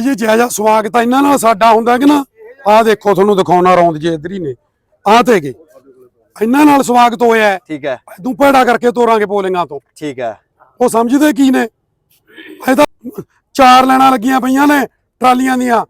ਜੀ ਜਾਇਜਾ ਸਵਾਗਤ ਆ ਇਹਨਾਂ ਨਾਲ ਸਾਡਾ ਹੁੰਦਾ ਕਿ ਨਾ ਆਹ ਦੇਖੋ ਤੁਹਾਨੂੰ ਦਿਖਾਉਣਾ ਰੌਂਦ ਜੇ ਇਧਰ ਹੀ ਨੇ। ਆਹ ਤੇ ਗਏ ਇਹਨਾਂ ਨਾਲ ਸਵਾਗਤ ਹੋਇਆ। ਠੀਕ ਹੈ। ਤੂੰ ਭੇੜਾ ਕਰਕੇ ਤੋਰਾਂਗੇ ਪੋਲਿੰਗਾਂ ਤੋਂ। ਠੀਕ ਹੈ। ਉਹ ਸਮਝਦੇ ਕੀ ਨੇ? ਇਹ ਤਾਂ ਚਾਰ ਲੈਣਾ ਲੱਗੀਆਂ ਪਈਆਂ ਨੇ ਟਰਾਲੀਆਂ ਦੀਆਂ।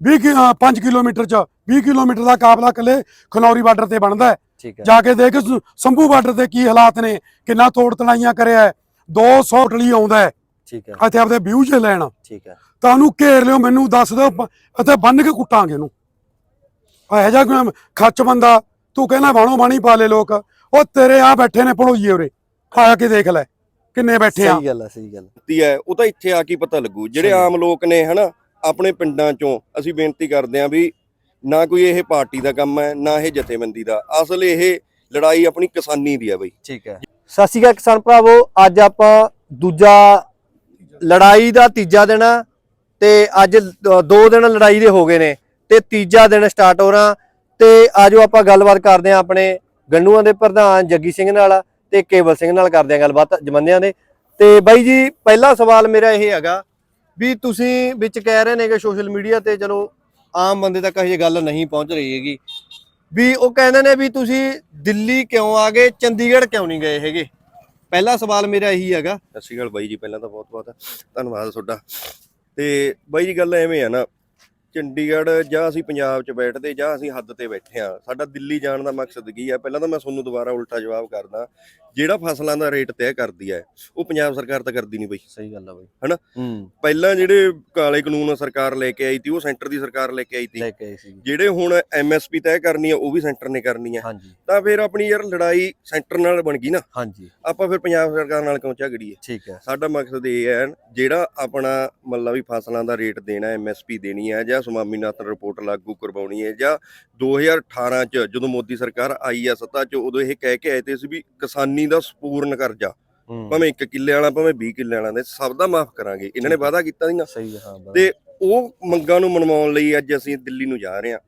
20 5 ਕਿਲੋਮੀਟਰ ਚ 20 ਕਿਲੋਮੀਟਰ ਦਾ ਕਾਬਲਾ ਕੱਲੇ ਖਨੌਰੀ ਬਾਰਡਰ ਤੇ ਬਣਦਾ ਹੈ। ਜਾ ਕੇ ਦੇਖ ਸੰਭੂ ਬਾਰਡਰ ਤੇ ਕੀ ਹਾਲਾਤ ਨੇ ਕਿੰਨਾ ਤੋੜ ਤਣਾਈਆਂ ਕਰਿਆ ਹੈ। 200 ਟਲੀ ਆਉਂਦਾ ਹੈ। ਠੀਕ ਹੈ। ਇੱਥੇ ਆਪਦੇ ਵਿਊ 'ਚ ਲੈਣ। ਠੀਕ ਹੈ। ਤਾਂ ਉਹਨੂੰ ਘੇਰ ਲਿਓ ਮੈਨੂੰ ਦੱਸ ਦਿਓ ਇੱਥੇ ਬੰਨ ਕੇ ਕੁੱਟਾਂਗੇ ਇਹਨੂੰ। ਇਹੋ ਜਿਹਾ ਕੋਈ ਖੱਚ ਬੰਦਾ ਤੂੰ ਕਹਿੰਦਾ ਬਾਣੋ ਬਾਣੀ ਪਾ ਲੈ ਲੋਕ। ਉਹ ਤੇਰੇ ਆ ਬੈਠੇ ਨੇ ਪੜੋਈਏ ਉਰੇ। ਆ ਕੇ ਦੇਖ ਲੈ ਕਿੰਨੇ ਬੈਠੇ ਆ। ਸਹੀ ਗੱਲ ਹੈ ਸਹੀ ਗੱਲ। ਕੀਤੀ ਹੈ ਉਹ ਤਾਂ ਇੱਥੇ ਆ ਕੇ ਪਤਾ ਲੱਗੂ। ਜਿਹੜੇ। ਆਮ ਲੋਕ ਨੇ ਹਨਾ ਆਪਣੇ ਪਿੰਡਾਂ ਚੋਂ ਅਸੀਂ ਬੇਨਤੀ ਕਰਦੇ ਹਾਂ ਵੀ ਨਾ ਕੋਈ ਇਹ ਪਾਰਟੀ ਦਾ ਕੰਮ ਹੈ ਨਾ ਇਹ ਜਥੇਬੰਦੀ ਦਾ। ਅਸਲ ਇਹ ਲੜਾਈ ਆਪਣੀ ਕਿਸਾਨੀ ਦੀ ਹੈ ਬਈ। ਠੀਕ ਹੈ। ਸਤਿ ਸ਼੍ਰੀ ਅਕਾਲ ਕਿਸਾਨ ਭਰਾਵੋ ਅੱਜ ਆਪਾਂ ਦੂਜਾ ਲੜਾਈ ਦਾ ਤੀਜਾ ਦਿਨ ਆ। ਤੇ ਅੱਜ ਦੋ ਦਿਨ ਲੜਾਈ ਦੇ ਹੋ ਗਏ ਨੇ ਤੇ ਤੀਜਾ ਦਿਨ ਸਟਾਰਟ ਹੋ ਰਹਾ ਤੇ ਆਜੋ ਆਪਾਂ ਗੱਲਬਾਤ ਕਰਦੇ ਆ ਆਪਣੇ ਗੰਡੂਆਂ ਦੇ ਪ੍ਰਧਾਨ ਜੱਗੀ ਸਿੰਘ ਨਾਲ ਤੇ ਕੇਵਲ ਸਿੰਘ ਨਾਲ ਕਰਦੇ ਆ ਗੱਲਬਾਤ ਜਮੰਦਿਆਂ ਦੇ। ਤੇ ਬਾਈ ਜੀ, ਪਹਿਲਾ ਸਵਾਲ ਮੇਰਾ ਇਹ ਹੈਗਾ ਵੀ ਤੁਸੀਂ ਵਿੱਚ ਕਹਿ ਰਹੇ ਨੇ ਕਿ ਸੋਸ਼ਲ ਮੀਡੀਆ ਤੇ ਚਲੋ ਆਮ ਬੰਦੇ ਤੱਕ ਇਹ ਗੱਲ ਨਹੀਂ ਪਹੁੰਚ ਰਹੀ ਹੈਗੀ। ਵੀ ਉਹ ਕਹਿੰਦੇ ਨੇ ਵੀ ਤੁਸੀਂ ਦਿੱਲੀ ਕਿਉਂ ਆ ਗਏ, ਚੰਡੀਗੜ੍ਹ ਕਿਉਂ ਨਹੀਂ ਗਏ ਹੈਗੇ? ਪਹਿਲਾ ਸਵਾਲ ਮੇਰਾ ਇਹੀ ਹੈਗਾ। ਸਤਿ ਸ਼੍ਰੀ ਅਕਾਲ ਬਾਈ ਜੀ, ਪਹਿਲਾਂ ਤਾਂ ਬਹੁਤ ਬਹੁਤ ਧੰਨਵਾਦ ਤੁਹਾਡਾ। ਤੇ ਬਾਈ ਜੀ ਗੱਲ ਐਵੇਂ ਆ ਨਾ ਚੰਡੀਗੜ੍ਹ ਜਾਂ ਅਸੀਂ ਪੰਜਾਬ 'ਚ ਬੈਠਦੇ ਜਾਂ ਅਸੀਂ ਹੱਦ ਤੇ ਬੈਠੇ ਆ ਸਾਡਾ ਦਿੱਲੀ ਜਾਣ ਦਾ ਮਕਸਦ ਕੀ ਹੈ? ਪਹਿਲਾਂ ਤਾਂ ਮੈਂ ਤੁਹਾਨੂੰ ਦੁਬਾਰਾ ਉਲਟਾ ਜਵਾਬ ਕਰਦਾ ਜਿਹੜਾ ਫਸਲਾਂ ਦਾ ਰੇਟ ਤੈਅ ਕਰਦੀ ਹੈ ਉਹ ਪੰਜਾਬ ਸਰਕਾਰ ਤਾਂ ਕਰਦੀ ਨਹੀਂ ਬਈ। ਸਹੀ ਗੱਲ ਆ ਬਈ। ਹਨਾ? ਪਹਿਲਾਂ ਜਿਹੜੇ ਕਾਲੇ ਕਾਨੂੰਨ ਸਰਕਾਰ ਲੈ ਕੇ ਆਈ ਸੀ ਉਹ ਸੈਂਟਰ ਦੀ ਸਰਕਾਰ ਲੈ ਕੇ ਆਈ ਲੈ ਕੇ ਸੀ। ਜਿਹੜੇ ਹੁਣ ਐਮਐਸਪੀ ਤੈਅ ਕਰਨੀ ਆ ਉਹ ਵੀ ਸੈਂਟਰ ਨੇ ਕਰਨੀ ਆ। ਤਾਂ ਫਿਰ ਆਪਣੀ ਯਾਰ ਲੜਾਈ ਸੈਂਟਰ ਨਾਲ ਬਣ ਗਈ ਨਾ। ਹਾਂਜੀ। ਆਪਾਂ ਫਿਰ ਪੰਜਾਬ ਸਰਕਾਰ ਨਾਲ ਕਿਉਂ ਝਗੜੀਏ18 ਠੀਕ ਹੈ। ਸਾਡਾ ਮਕਸਦ ਇਹ ਹੈ ਜਿਹੜਾ ਆਪਣਾ ਮਤਲਬ ਵੀ ਫਸਲਾਂ ਦਾ ਰੇਟ ਦੇਣਾ ਐਮਐਸਪੀ ਦੇਣੀ ਹੈ ਜਾਂ ਸਵਾਮੀਨਾਥਨ ਰਿਪੋਰਟ ਲਾਗੂ ਕਰਵਾਉਣੀ ਹੈ ਜਾਂ 2018 ਚ ਜਦੋਂ ਮੋਦੀ ਸਰਕਾਰ ਆਈ ਹੈ ਸੱਤਾ 'ਚ ਉਦੋਂ ਇਹ ਕਹਿ ਕੇ ਆਏ ਤੇ ਸੀ ਵੀ ਕਿਸਾਨੀ ਦਾ ਸੰਪੂਰਨ ਕਰਜ਼ਾ ਭਾਵੇਂ 1 ਕਿੱਲੇ ਵਾਲਾ ਭਾਵੇਂ 20 ਕਿੱਲੇ ਵਾਲਾ ਦੇ ਸਭ ਦਾ ਮਾਫ ਕਰਾਂਗੇ। ਇਹਨਾਂ ਨੇ ਵਾਅਦਾ ਕੀਤਾ ਸੀਗਾ। ਸਹੀ ਹੈ। ਤੇ ਉਹ ਮੰਗਾਂ ਨੂੰ ਮਨਵਾਉਣ ਲਈ ਅੱਜ ਅਸੀਂ ਦਿੱਲੀ ਨੂੰ ਜਾ ਰਹੇ ਹਾਂ।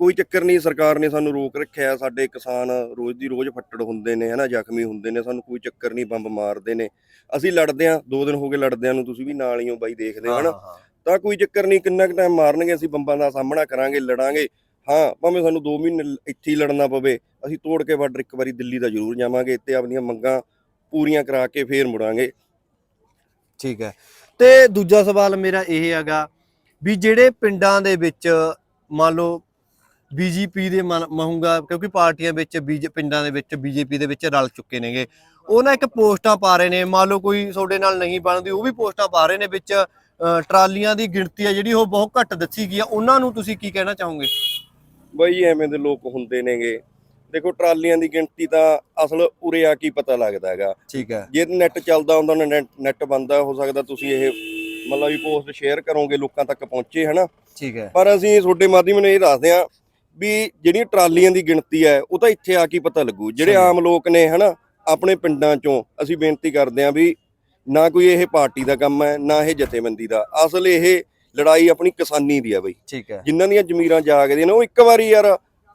ਕੋਈ ਚੱਕਰ ਨਹੀਂ ਸਰਕਾਰ ਨੇ ਸਾਨੂੰ ਰੋਕ ਰੱਖਿਆ ਸਾਡੇ ਕਿਸਾਨ ਰੋਜ਼ ਦੀ ਰੋਜ਼ ਫੱਟੜ ਹੁੰਦੇ ਨੇ ਹਨਾ ਜ਼ਖਮੀ ਹੁੰਦੇ ਨੇ। ਸਾਨੂੰ ਕੋਈ ਚੱਕਰ ਨਹੀਂ ਬੰਬ ਮਾਰਦੇ ਨੇ। ਅਸੀਂ ਲੜਦੇ ਹਾਂ ਦੋ ਦਿਨ ਹੋ ਗਏ ਲੜਦਿਆਂ ਨੂੰ ਤੁਸੀਂ ਵੀ ਨਾਲ ਹੀ ਹੋ ਬਾਈ ਦੇਖਦੇ ਹੋ ਹਨਾ। ਤਾਂ ਕੋਈ ਚੱਕਰ ਨਹੀਂ, ਕਿੰਨਾ ਕੁ ਟਾਈਮ ਮਾਰਨਗੇ, ਅਸੀਂ ਬੰਬਾਂ ਦਾ ਸਾਹਮਣਾ ਕਰਾਂਗੇ, ਲੜਾਂਗੇ। ਹਾਂ, ਭਾਵੇਂ ਸਾਨੂੰ 2 ਮਹੀਨੇ ਇੱਥੇ ਹੀ ਲੜਨਾ ਪਵੇ, ਅਸੀਂ ਤੋੜ ਕੇ ਬਾਰਡਰ ਇੱਕ ਵਾਰੀ ਦਿੱਲੀ ਦਾ ਜ਼ਰੂਰ ਜਾਵਾਂਗੇ ਤੇ ਆਪਣੀਆਂ ਮੰਗਾਂ ਪੂਰੀਆਂ ਕਰਾ ਕੇ ਫੇਰ ਮੁੜਾਂਗੇ। ਠੀਕ ਹੈ। ਤੇ ਦੂਜਾ ਸਵਾਲ ਮੇਰਾ ਇਹ ਹੈਗਾ ਵੀ ਜਿਹੜੇ ਪਿੰਡਾਂ ਦੇ ਵਿੱਚ ਮੰਨ ਲਓ ਬੀਜੇਪੀ ਦੇ ਮੰਨ- ਮਹੂੰਗਾ, ਕਿਉਂਕਿ ਪਾਰਟੀਆਂ ਵਿੱਚ ਬੀਜੇ ਪਿੰਡਾਂ ਦੇ ਵਿੱਚ ਬੀਜੇਪੀ ਦੇ ਵਿੱਚ ਰਲ ਚੁੱਕੇ ਨੇਗੇ। ਉਹ ਨਾ ਇੱਕ ਪੋਸਟਾਂ ਪਾ ਰਹੇ ਨੇ, ਮੰਨ ਲਓ ਕੋਈ ਤੁਹਾਡੇ ਨਾਲ ਨਹੀਂ ਬਣਦੀ, ਉਹ ਵੀ ਪੋਸਟਾਂ ਪਾ ਰਹੇ ਨੇ ਵਿੱਚ ਟਰਾਲੀਆਂ ਦੀ ਗਿਣਤੀ ਆ ਜਿਹੜੀ ਉਹ ਬਹੁਤ ਘੱਟ ਦੱਸੀ ਗਈ ਆ। ਉਹਨਾਂ ਨੂੰ ਤੁਸੀਂ ਕੀ ਕਹਿਣਾ ਚਾਹੋਗੇ? ਬਈ ਐਵੇਂ ਦੇ ਲੋਕ ਹੁੰਦੇ ਨੇਗੇ। ਦੇਖੋ ਟਰਾਲੀਆਂ ਦੀ ਗਿਣਤੀ ਤਾਂ ਅਸਲ ਉਰੇ ਆ ਕੀ ਪਤਾ ਲੱਗਦਾ ਹੈਗਾ। ਠੀਕ ਹੈ। ਜੇ ਨੈਟ ਚੱਲਦਾ ਹੁੰਦਾ ਨਾ ਨੈਟ ਬੰਦਾ ਹੋ ਸਕਦਾ ਤੁਸੀਂ ਇਹ ਮਤਲਬ ਵੀ ਪੋਸਟ ਸ਼ੇਅਰ ਕਰੋਗੇ ਲੋਕਾਂ ਤੱਕ ਪਹੁੰਚੇ ਹਨਾ? ਠੀਕ ਹੈ। ਪਰ ਅਸੀਂ ਤੁਹਾਡੇ ਮਾਧਿਅਮ ਨੂੰ ਇਹ ਦੱਸਦੇ ਹਾਂ ਵੀ ਜਿਹੜੀਆਂ ਟਰਾਲੀਆਂ ਦੀ ਗਿਣਤੀ ਹੈ ਉਹ ਤਾਂ ਇੱਥੇ ਆ ਕੇ ਪਤਾ ਲੱਗੂ। ਜਿਹੜੇ। ਆਮ ਲੋਕ ਨੇ ਹਨਾ ਆਪਣੇ ਪਿੰਡਾਂ ਚੋਂ ਅਸੀਂ ਬੇਨਤੀ ਕਰਦੇ ਹਾਂ ਵੀ ਨਾ ਕੋਈ ਇਹ ਪਾਰਟੀ ਦਾ ਕੰਮ ਹੈ ਨਾ ਇਹ ਜਥੇਬੰਦੀ ਦਾ। ਅਸਲ ਇਹ ਲੜਾਈ ਆਪਣੀ ਕਿਸਾਨੀ ਦੀ ਹੈ ਬਈ। ਠੀਕ ਹੈ। ਜਿਨ੍ਹਾਂ ਦੀਆਂ ਜ਼ਮੀਰਾਂ ਜਾਗਦੀਆਂ ਨੇ ਉਹ ਇੱਕ ਵਾਰੀ ਯਾਰ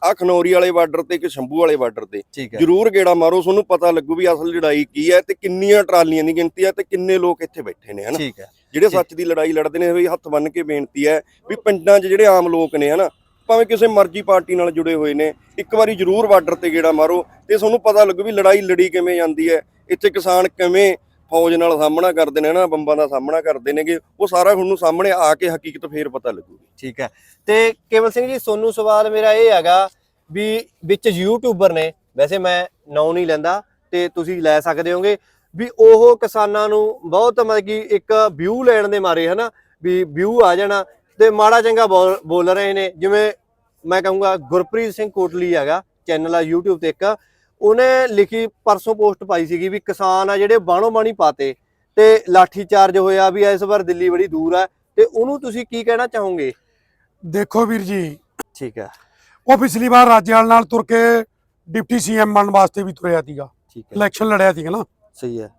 ਆ ਖਨੌਰੀ ਵਾਲੇ ਬਾਰਡਰ ਤੇ ਕਿ ਸ਼ੰਭੂ ਵਾਲੇ ਬਾਰਡਰ ਤੇ ਜ਼ਰੂਰ ਗੇੜਾ ਮਾਰੋ ਤੁਹਾਨੂੰ ਪਤਾ ਲੱਗੂ ਵੀ ਅਸਲ ਲੜਾਈ ਕੀ ਹੈ ਤੇ ਕਿੰਨੀਆਂ ਟਰਾਲੀਆਂ ਦੀ ਗਿਣਤੀ ਹੈ ਤੇ ਕਿੰਨੇ ਲੋਕ ਇੱਥੇ ਬੈਠੇ ਨੇ ਹਨਾ? ਠੀਕ ਹੈ। ਜਿਹੜੇ। ਸੱਚ ਦੀ ਲੜਾਈ ਲੜਦੇ ਨੇ ਵੀ ਹੱਥ ਬੰਨ ਕੇ ਬੇਨਤੀ ਹੈ ਵੀ ਪਿੰਡਾਂ 'ਚ ਜਿਹੜੇ ਆਮ ਲੋਕ ਨੇ ਹਨਾ? ਭਾਵੇਂ ਕਿਸੇ ਮਰਜ਼ੀ ਪਾਰਟੀ ਨਾਲ ਜੁੜੇ ਹੋਏ ਨੇ ਇੱਕ ਵਾਰੀ ਜ਼ਰੂਰ ਬਾਰਡਰ ਤੇ ਗੇੜਾ ਮਾਰੋ ਤੇ ਤੁਹਾਨੂੰ ਪਤਾ ਲੱਗੂ ਵੀ ਲੜਾਈ ਲੜੀ ਕਿਵੇਂ ਜਾਂਦੀ ਹੈ ਇੱਥੇ ਕਿਸਾਨ ਕਿਵੇਂ ਫੌਜ ਨਾਲ ਸਾਹਮਣਾ ਕਰਦੇ ਨੇ ਨਾ, ਬੰਬਾਂ ਦਾ ਸਾਹਮਣਾ ਕਰਦੇ ਨੇਗੇ, ਉਹ ਸਾਰਾ ਤੁਹਾਨੂੰ ਸਾਹਮਣੇ ਆ ਕੇ ਹਕੀਕਤ ਫੇਰ ਪਤਾ ਲੱਗੂਗੀ। ਠੀਕ ਹੈ। ਤੇ ਕੇਵਲ ਸਿੰਘ ਜੀ, ਸੋਨੂੰ ਸਵਾਲ ਮੇਰਾ ਇਹ ਹੈਗਾ ਵੀ ਵਿੱਚ ਯੂਟਿਊਬਰ ਨੇ, ਵੈਸੇ ਮੈਂ ਨਾਂ ਨਹੀਂ ਲੈਂਦਾ ਤੇ ਤੁਸੀਂ ਲੈ ਸਕਦੇ ਹੋਗੇ ਵੀ ਉਹ ਕਿਸਾਨਾਂ ਨੂੰ ਬਹੁਤ ਮਤਲਬ ਕਿ ਇੱਕ ਵਿਊ ਲੈਣ ਦੇ ਮਾਰੇ ਹਨਾ, ਵੀ ਵਿਊ ਆ ਜਾਣਾ ਤੇ ਮਾੜਾ ਚੰਗਾ ਬੋਲ ਬੋਲ ਰਹੇ ਨੇ। ਜਿਵੇਂ ਮੈਂ ਕਹੂੰਗਾ ਗੁਰਪ੍ਰੀਤ ਸਿੰਘ ਕੋਟਲੀ ਹੈਗਾ ਚੈਨਲ ਆ YouTube ਤੇ ਇੱਕ। ਉਹਨੇ ਲਿਖੀ ਪਰਸੋਂ ਪੋਸਟ ਪਾਈ ਸੀਗੀ ਵੀ ਕਿਸਾਨ ਆ ਜਿਹੜੇ ਬਾਣੋ ਬਾਣੀ ਪਾਤੇ ਤੇ ਲਾਠੀ ਚਾਰਜ ਹੋਇਆ ਵੀ ਇਸ ਵਾਰ ਦਿੱਲੀ ਬੜੀ ਦੂਰ ਆ। ਤੇ ਉਹਨੂੰ ਤੁਸੀਂ ਕੀ ਕਹਿਣਾ ਚਾਹੋਗੇ? ਦੇਖੋ ਵੀਰ ਜੀ। ਠੀਕ ਹੈ ਉਹ ਪਿਛਲੀ ਵਾਰ ਰਾਜੇਵਾਲ ਨਾਲ ਤੁਰ ਕੇ ਡਿਪਟੀ ਸੀਐਮ ਬਣਨ ਵਾਸਤੇ ਵੀ ਤੁਰਿਆ ਸੀਗਾ। ਠੀਕ ਹੈ ਇਲੈਕਸ਼ਨ ਲੜਿਆ ਸੀਗਾ ਨਾ। ਸਹੀ ਹੈ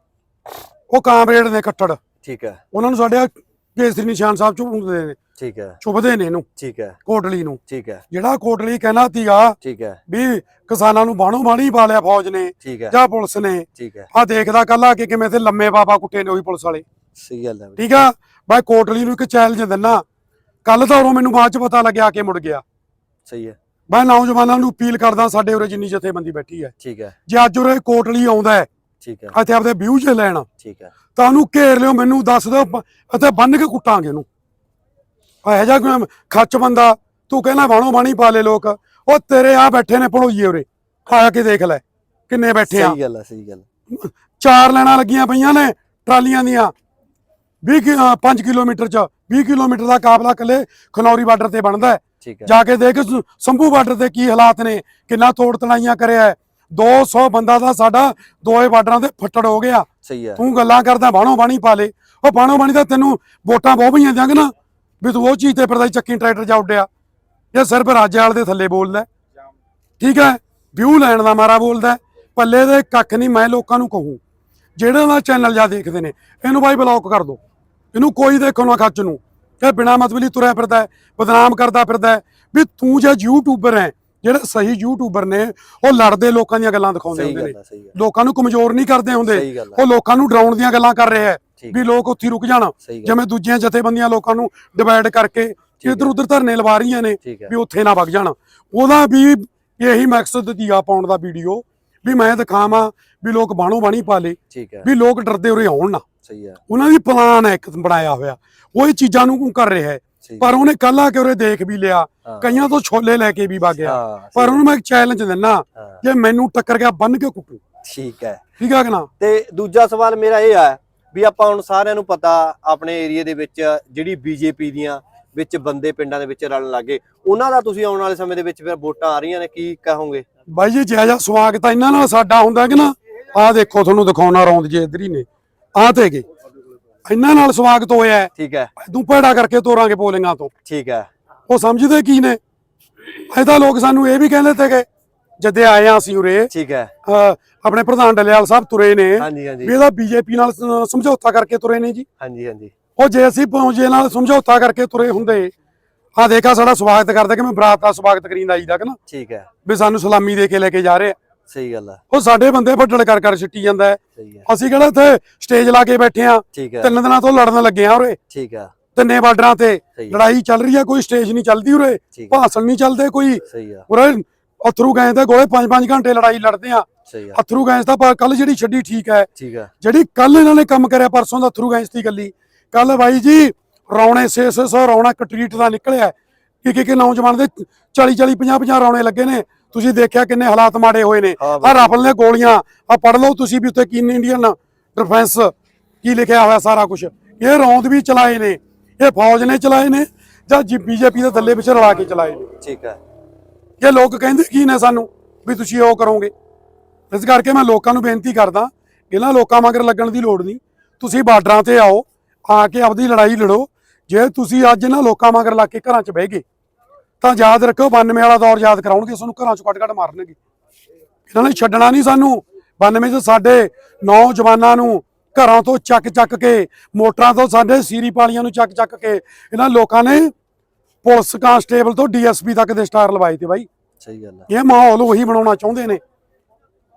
ਉਹ ਕਾਮਰੇਡ ਨੇ ਕੱਟੜ। ਠੀਕ ਹੈ ਉਹਨਾਂ ਨੂੰ ਸਾਡੇ ਕੇਸਰੀ ਨਿਸ਼ਾਨ ਸਾਹਿਬ ਚੁਭਦੇ ਨੇ। ਠੀਕ ਹੈ। ਚੁਭਦੇ ਨੇ ਇਹਨੂੰ ਠੀਕ ਹੈ। ਕੋਟਲੀ ਨੂੰ। ਠੀਕ ਹੈ। ਜਿਹੜਾ ਕੋਟਲੀ ਕਹਿੰਦਾ ਸੀਗਾ ਠੀਕ ਹੈ। ਵੀ ਕਿਸਾਨਾਂ ਨੂੰ ਬਾਣੋ ਬਾਣੀ ਪਾ ਲਿਆ ਫੌਜ ਨੇ ਠੀਕ ਹੈ। ਜਾਂ ਪੁਲਿਸ ਨੇ। ਠੀਕ ਹੈ। ਆ ਦੇਖਦਾ ਕੱਲ ਆ ਕੇ ਕਿਵੇਂ ਤੇ ਲੰਮੇ ਬਾਬਾ ਕੁੱਟੇ ਨੇ ਉਹੀ ਪੁਲਿਸ ਵਾਲੇ। ਸਹੀ ਗੱਲ ਹੈ। ਬਈ ਠੀਕ ਆ? ਮੈਂ ਕੋਟਲੀ ਨੂੰ ਇੱਕ ਚੈਲੰਜ ਦਿੰਨਾ। ਕੱਲ ਤਾਂ ਉਰੋਂ ਮੈਨੂੰ ਬਾਅਦ ਚ ਪਤਾ ਲੱਗਿਆ ਕਿ ਮੁੜ ਗਿਆ। ਸਹੀ ਹੈ। ਮੈਂ ਨੌਜਵਾਨਾਂ ਨੂੰ ਅਪੀਲ ਕਰਦਾ ਸਾਡੇ ਉਰੇ ਜਿੰਨੀ ਜਥੇਬੰਦੀ ਬੈਠੀ ਹੈ। ਠੀਕ ਹੈ। ਜੇ ਅੱਜ ਉਰੇ ਕੋਟਲੀ ਆਉਂਦਾ ਹੈ ਠੀਕ ਹੈ। ਇੱਥੇ ਆਪਦੇ ਵਿਊਜ਼ ਲੈਣ। ਠੀਕ ਹੈ। ਤਾਂ ਉਹਨੂੰ ਘੇਰ ਲਿਓ ਮੈਨੂੰ ਦੱਸ ਦਿਓ ਅਤੇ ਬੰਨ ਕੇ ਕੁੱਟਾਂਗੇ ਉਹਨੂੰ ਇਹੋ ਜਿਹਾ ਕੋਈ ਖੱਚ ਬੰਦਾ? ਤੂੰ ਕਹਿੰਦਾ ਬਾਣੋ ਬਾਣੀ ਪਾ ਲੈ ਲੋਕ। ਉਹ ਤੇਰੇ ਆ ਬੈਠੇ ਨੇ ਭਣੋਈਏ ਉਰੇ। ਆ ਕੇ ਦੇਖ ਲੈ ਕਿੰਨੇ ਬੈਠੇ ਆ। ਸਹੀ ਗੱਲ ਹੈ ਸਹੀ ਗੱਲ ਹੈ। ਚਾਰ ਲੈਣਾ ਲੱਗੀਆਂ ਪਈਆਂ ਨੇ ਟਰਾਲੀਆਂ ਦੀਆਂ। 20 5 ਕਿਲੋਮੀਟਰ ਚ 20 ਕਿਲੋਮੀਟਰ ਦਾ ਕਾਬਲਾ ਕੱਲੇ ਖਨੌਰੀ ਬਾਰਡਰ ਤੇ ਬਣਦਾ ਹੈ। ਠੀਕ ਹੈ। ਜਾ ਕੇ ਦੇਖ ਸ- ਸੰਭੂ ਬਾਰਡਰ ਤੇ ਕੀ ਹਾਲਾਤ ਨੇ ਕਿੰਨਾ ਤੋੜ ਤਣਾਈਆਂ ਕਰਿਆ ਹੈ। 200 ਬੰਦਾ ਦਾ ਸਾਡਾ ਦੋਏ ਬਾਰਡਰਾਂ ਤੇ ਫੱਟੜ ਹੋ ਗਿਆ। ਸਹੀ ਹੈ। ਤੂੰ ਗੱਲਾਂ ਕਰਦਾ ਬਾਣੋ ਬਾਣੀ ਪਾ ਲੇ। ਉਹ ਬਾਣੋ ਬਾਣੀ ਤਾਂ ਤੈਨੂੰ ਵੋਟਾਂ ਬਹੁਤ ਪਈਆਂ ਜਾਂਗ ਨਾ ਵੀ ਤੂੰ ਉਹ ਚੀਜ਼ ਤੇ ਫਿਰਦਾ ਸੀ, ਚੱਕੀ ਟਰੈਕਟਰ ਜਾ ਉੱਡਿਆ। ਇਹ ਸਿਰਫ ਰਾਜੇ ਵਾਲੇ ਦੇ ਥੱਲੇ ਬੋਲਦਾ। ਠੀਕ ਹੈ? ਵਿਊ ਲੈਣ ਦਾ ਮਾਰਾ ਬੋਲਦਾ। ਪੱਲੇ ਦੇ ਕੱਖ ਨਹੀਂ ਮੈਂ ਲੋਕਾਂ ਨੂੰ ਕਹੂੰ। ਜਿਹੜੇ ਦਾ ਚੈਨਲ ਜਾ ਦੇਖਦੇ ਨੇ ਇਹਨੂੰ ਬਾਈ ਬਲੌਕ ਕਰ ਦੋ। ਇਹਨੂੰ ਕੋਈ ਦੇਖੋ ਨਾ ਖੱਚ ਨੂੰ। ਇਹ ਬਿਨਾ ਮਤਲਬ ਲਈ ਤੁਰਿਆ ਫਿਰਦਾ ਹੈ ਬਦਨਾਮ ਕਰਦਾ ਫਿਰਦਾ ਹੈ। ਵੀ ਤੂੰ ਜੇ ਯੂਟਿਊਬਰ ਹੈ ਜਿਹੜੇ ਸਹੀ ਯੂਟਿਊਬਰ ਨੇ ਉਹ ਲੜਦੇ ਲੋਕਾਂ ਦੀਆਂ ਗੱਲਾਂ ਦਿਖਾਉਂਦੇ ਹੁੰਦੇ ਨੇ। ਲੋਕਾਂ ਨੂੰ ਕਮਜ਼ੋਰ ਨਹੀਂ ਕਰਦੇ ਹੁੰਦੇ। ਉਹ ਲੋਕਾਂ ਨੂੰ ਡਰਾਉਣ ਦੀਆਂ ਗੱਲਾਂ ਕਰ ਰਿਹਾ ਹੈ ਵੀ ਲੋਕ ਉੱਥੇ ਰੁਕ ਜਾਣ। ਜਿਵੇਂ ਦੂਜੀਆਂ ਜਥੇਬੰਦੀਆਂ ਲੋਕਾਂ ਨੂੰ ਡਿਵਾਈਡ ਕਰਕੇ ਇਧਰ ਉਧਰ ਧਰਨੇ ਲਵਾ ਰਹੀਆਂ ਨੇ ਵੀ ਉੱਥੇ ਨਾ ਵਗ ਜਾਣ। ਉਹਦਾ ਵੀ ਇਹੀ ਮਕਸਦ ਦੀਆ ਪਾਉਣ ਦਾ ਵੀਡੀਓ ਵੀ ਮੈਂ ਦਿਖਾਵਾਂ ਵੀ ਲੋਕ ਬਾਣੋ ਬਾਣੀ ਪਾ ਲੇ ਵੀ ਲੋਕ ਡਰਦੇ ਉਰੇ ਆਉਣ ਨਾ। ਸਹੀ ਹੈ ਉਹਨਾਂ ਦੀ ਪਲਾਨ ਹੈ ਇੱਕ ਬਣਾਇਆ ਹੋਇਆ। ਉਹ ਇਹ ਚੀਜ਼ਾਂ ਨੂੰ ਕਰ ਰਿਹਾ ਹੈ। ਪਰ ਉਹਨੇ ਕੱਲ ਕੇ ਉਰੇ ਦੇਖ ਵੀ ਲਿਆ। ਕਈਆਂ ਤੋਂ ਛੋਲੇ ਲੈ ਕੇ ਵੀ ਵਗ ਗਿਆ ਹਾਂ ਪਰ ਉਹਨੂੰ ਮੈਂ ਇੱਕ ਚੈਲੰਜ ਦਿੰਨਾ ਹਾਂ, ਜੇ ਮੈਨੂੰ ਟੱਕਰ ਗਿਆ ਬੰਨ ਕੇ ਕੁੱਟੂ। ਠੀਕ ਹੈ। ਠੀਕ ਆ ਕਿ ਨਾ? ਤੇ ਦੂਜਾ ਸਵਾਲ ਮੇਰਾ ਇਹ ਹੈ ਵੀ ਆਪਾਂ ਹੁਣ ਸਾਰਿਆਂ ਨੂੰ ਪਤਾ ਆਪਣੇ ਏਰੀਆ ਦੇ ਵਿੱਚ ਜਿਹੜੀ ਬੀਜੇਪੀ ਦੀਆਂ ਵਿੱਚ ਬੰਦੇ ਪਿੰਡਾਂ ਦੇ ਵਿੱਚ ਰਲਣ ਲੱਗੇ ਉਹਨਾਂ ਦਾ ਤੁਸੀਂ ਆਉਣ ਵਾਲੇ ਸਮੇਂ ਦੇ ਵਿੱਚ ਫਿਰ ਵੋਟਾਂ ਆ ਰਹੀਆਂ ਨੇ ਕੀ ਕਹੋਗੇ? ਬਾਈ ਜੀ ਜਿਹਾ ਜਿਹਾ ਸਵਾਗਤ ਆ ਇਹਨਾਂ ਨਾਲ ਸਾਡਾ ਹੁੰਦਾ ਕਿ ਨਾ ਆਹ ਦੇਖੋ ਤੁਹਾਨੂੰ ਦਿਖਾਉਣਾ ਰੌਂਦ ਜੇ ਇਧਰ ਹੀ ਨੇ। ਆਹ ਤੇ ਗਏ ਇਹਨਾਂ ਨਾਲ ਸਵਾਗਤ ਹੋਇਆ ਠੀਕ ਹੈ। ਭੇੜਾ ਕਰਕੇ ਤੋਰਾਂਗੇ ਪੋਲਿੰਗਾਂ ਤੋਂ। ਠੀਕ ਹੈ। ਉਹ ਸਮਝਦੇ ਕੀ ਨੇ? ਤਾਂ ਲੋਕ ਸਾਨੂੰ ਇਹ ਵੀ ਕਹਿੰਦੇ ਤੇ ਕਿ ਜਦੇ ਆਏ ਆ ਅਸੀਂ ਉਰੇ ਠੀਕ ਹੈ। ਆਪਣੇ ਪ੍ਰਧਾਨ ਡਲਿਆਲ ਸਾਹਿਬ ਤੁਰੇ ਨੇ ਹਾਂਜੀ ਹਾਂਜੀ। ਵੀ ਇਹਦਾ ਬੀਜੇਪੀ ਨਾਲ ਸਮਝੌਤਾ ਕਰਕੇ ਤੁਰੇ ਨੇ ਜੀ। ਹਾਂਜੀ ਹਾਂਜੀ। ਉਹ ਜੇ ਅਸੀਂ ਪਹੁੰਚੇ ਨਾਲ ਸਮਝੌਤਾ ਕਰਕੇ ਤੁਰੇ ਹੁੰਦੇ ਆ ਦੇਖਾ ਸਾਡਾ ਸਵਾਗਤ ਕਰਦੇ ਕਿ ਮੈਂ ਬਰਾਤ ਦਾ ਸਵਾਗਤ ਕਰੀਂਦਾ ਜੀ ਦਾ ਕਿ ਨਾ? ਠੀਕ ਹੈ। ਵੀ ਸਾਨੂੰ ਸਲਾਮੀ ਦੇ ਕੇ ਲੈ ਕੇ ਜਾ ਰਹੇ ਆ। ਸਹੀ ਗੱਲ ਹੈ। ਉਹ ਸਾਡੇ ਬੰਦੇ ਫੱਡੜ ਕਰ ਕਰ ਛਿੱਟੀ ਜਾਂਦਾ ਹੈ। ਸਹੀ ਹੈ। ਅਸੀਂ ਕਿਹੜਾ ਇੱਥੇ ਸਟੇਜ ਲਾ ਕੇ ਬੈਠੇ ਆ ਤਿੰਨ ਦਿਨਾਂ ਤੋਂ ਲੜਨ ਲੱਗੇ ਆ ਉਰੇ। ਠੀਕ ਹੈ। ਤਿੰਨੇ ਬਾਰਡਰਾਂ ਤੇ ਸਹੀ ਹੈ ਲੜਾਈ ਚੱਲ ਰਹੀ ਆ ਕੋਈ ਸਟੇਜ ਨਹੀਂ ਚੱਲਦੀ ਉਰੇ ਠੀਕ ਹੈ ਭਾਸ਼ਣ ਨਹੀਂ ਚੱਲਦੇ ਕੋਈ। ਸਹੀ ਹੈ ਉਰੇ ਅਥਰੂ ਗੈਸ ਦੇ ਗੋਲੇ 5-5 ਘੰਟੇ ਲੜਾਈ ਲੜਦੇ ਆ। ਸਹੀ ਹੈ ਅਥਰੂ ਗੈਸ ਤਾਂ ਕੱਲ ਜਿਹੜੀ ਛੱਡੀ ਠੀਕ ਹੈ। ਠੀਕ ਹੈ ਜਿਹੜੀ ਕੱਲ ਇਹਨਾਂ ਨੇ ਕੰਮ ਕਰਿਆ ਪਰਸੋਂ ਦਾ ਅਥਰੂ ਗੈਸ ਦੀ ਗੱਲੀ। ਕੱਲ ਬਾਈ ਜੀ ਰੌਣੇ 600 ਰੌਣਾ ਕਟਰੀਟ ਦਾ ਨਿਕਲਿਆ। ਇੱਕ ਇੱਕ ਨੌਜਵਾਨ ਦੇ 40 40 50 50 ਰੌਣੇ ਲੱਗੇ ਨੇ। ਤੁਸੀਂ ਦੇਖਿਆ ਕਿੰਨੇ ਹਾਲਾਤ ਮਾੜੇ ਹੋਏ ਨੇ। ਹਾਂ ਆ ਰਫਲ ਨੇ ਗੋਲੀਆਂ ਆ ਪੜ ਲਓ ਤੁਸੀਂ ਵੀ ਉੱਤੇ ਕਿੰਨ ਇੰਡੀਅਨ ਡਿਫੈਂਸ ਕੀ ਲਿਖਿਆ ਹੋਇਆ ਸਾਰਾ ਕੁਝ ਇਹ ਰੌਂਦ ਵੀ ਚਲਾਏ ਨੇ। ਇਹ ਫੌਜ ਨੇ ਚਲਾਏ ਨੇ ਜਾਂ ਬੀਜੇਪੀ ਦੇ ਥੱਲੇ ਵਿੱਚ ਰਲਾ ਕੇ ਚਲਾਏ ਨੇ। ਠੀਕ ਹੈ। ਇਹ ਲੋਕ ਕਹਿੰਦੇ ਕੀ ਨੇ ਸਾਨੂੰ ਵੀ ਤੁਸੀਂ ਉਹ ਕਰੋਗੇ। ਇਸ ਕਰਕੇ ਮੈਂ ਲੋਕਾਂ ਨੂੰ ਬੇਨਤੀ ਕਰਦਾ ਇਹਨਾਂ ਲੋਕਾਂ ਮਗਰ ਲੱਗਣ ਦੀ ਲੋੜ ਨਹੀਂ। ਤੁਸੀਂ ਬਾਰਡਰਾਂ ਤੇ ਆਓ ਆ ਕੇ ਆਪਦੀ ਲੜਾਈ ਲੜੋ। ਜੇ ਤੁਸੀਂ ਅੱਜ ਇਹਨਾਂ ਲੋਕਾਂ ਮਗਰ ਲੱਗ ਕੇ ਘਰਾਂ 'ਚ ਬਹਿ ਗਏ ਤਾਂ ਯਾਦ ਰੱਖੋ 92 ਵਾਲਾ ਦੌਰ ਯਾਦ ਕਰਾਉਣਗੇ ਤੁਹਾਨੂੰ ਘਰਾਂ 'ਚ ਕੱਟ-ਕੱਟ ਮਾਰਨਗੇ। ਇਹਨਾਂ ਨੇ ਛੱਡਣਾ ਨਹੀਂ ਸਾਨੂੰ। 92 'ਚ ਸਾਡੇ ਨੌਜਵਾਨਾਂ ਨੂੰ ਘਰਾਂ ਤੋਂ ਚੱਕ-ਚੱਕ ਕੇ ਮੋਟਰਾਂ ਤੋਂ ਸਾਡੇ ਸੀਰੀ ਪਾਲੀਆਂ ਨੂੰ ਚੱਕ-ਚੱਕ ਕੇ ਇਹਨਾਂ ਲੋਕਾਂ ਨੇ ਪੁਲਿਸ ਕਾਂਸਟੇਬਲ ਤੋਂ ਡੀਐਸਪੀ ਤੱਕ ਦੇ ਸਟਾਰ ਲਵਾਏ ਤੇ ਬਾਈ। ਸਹੀ ਗੱਲ ਹੈ ਇਹ ਮਾਹੌਲ ਉਹੀ ਬਣਾਉਣਾ ਚਾਹੁੰਦੇ ਨੇ।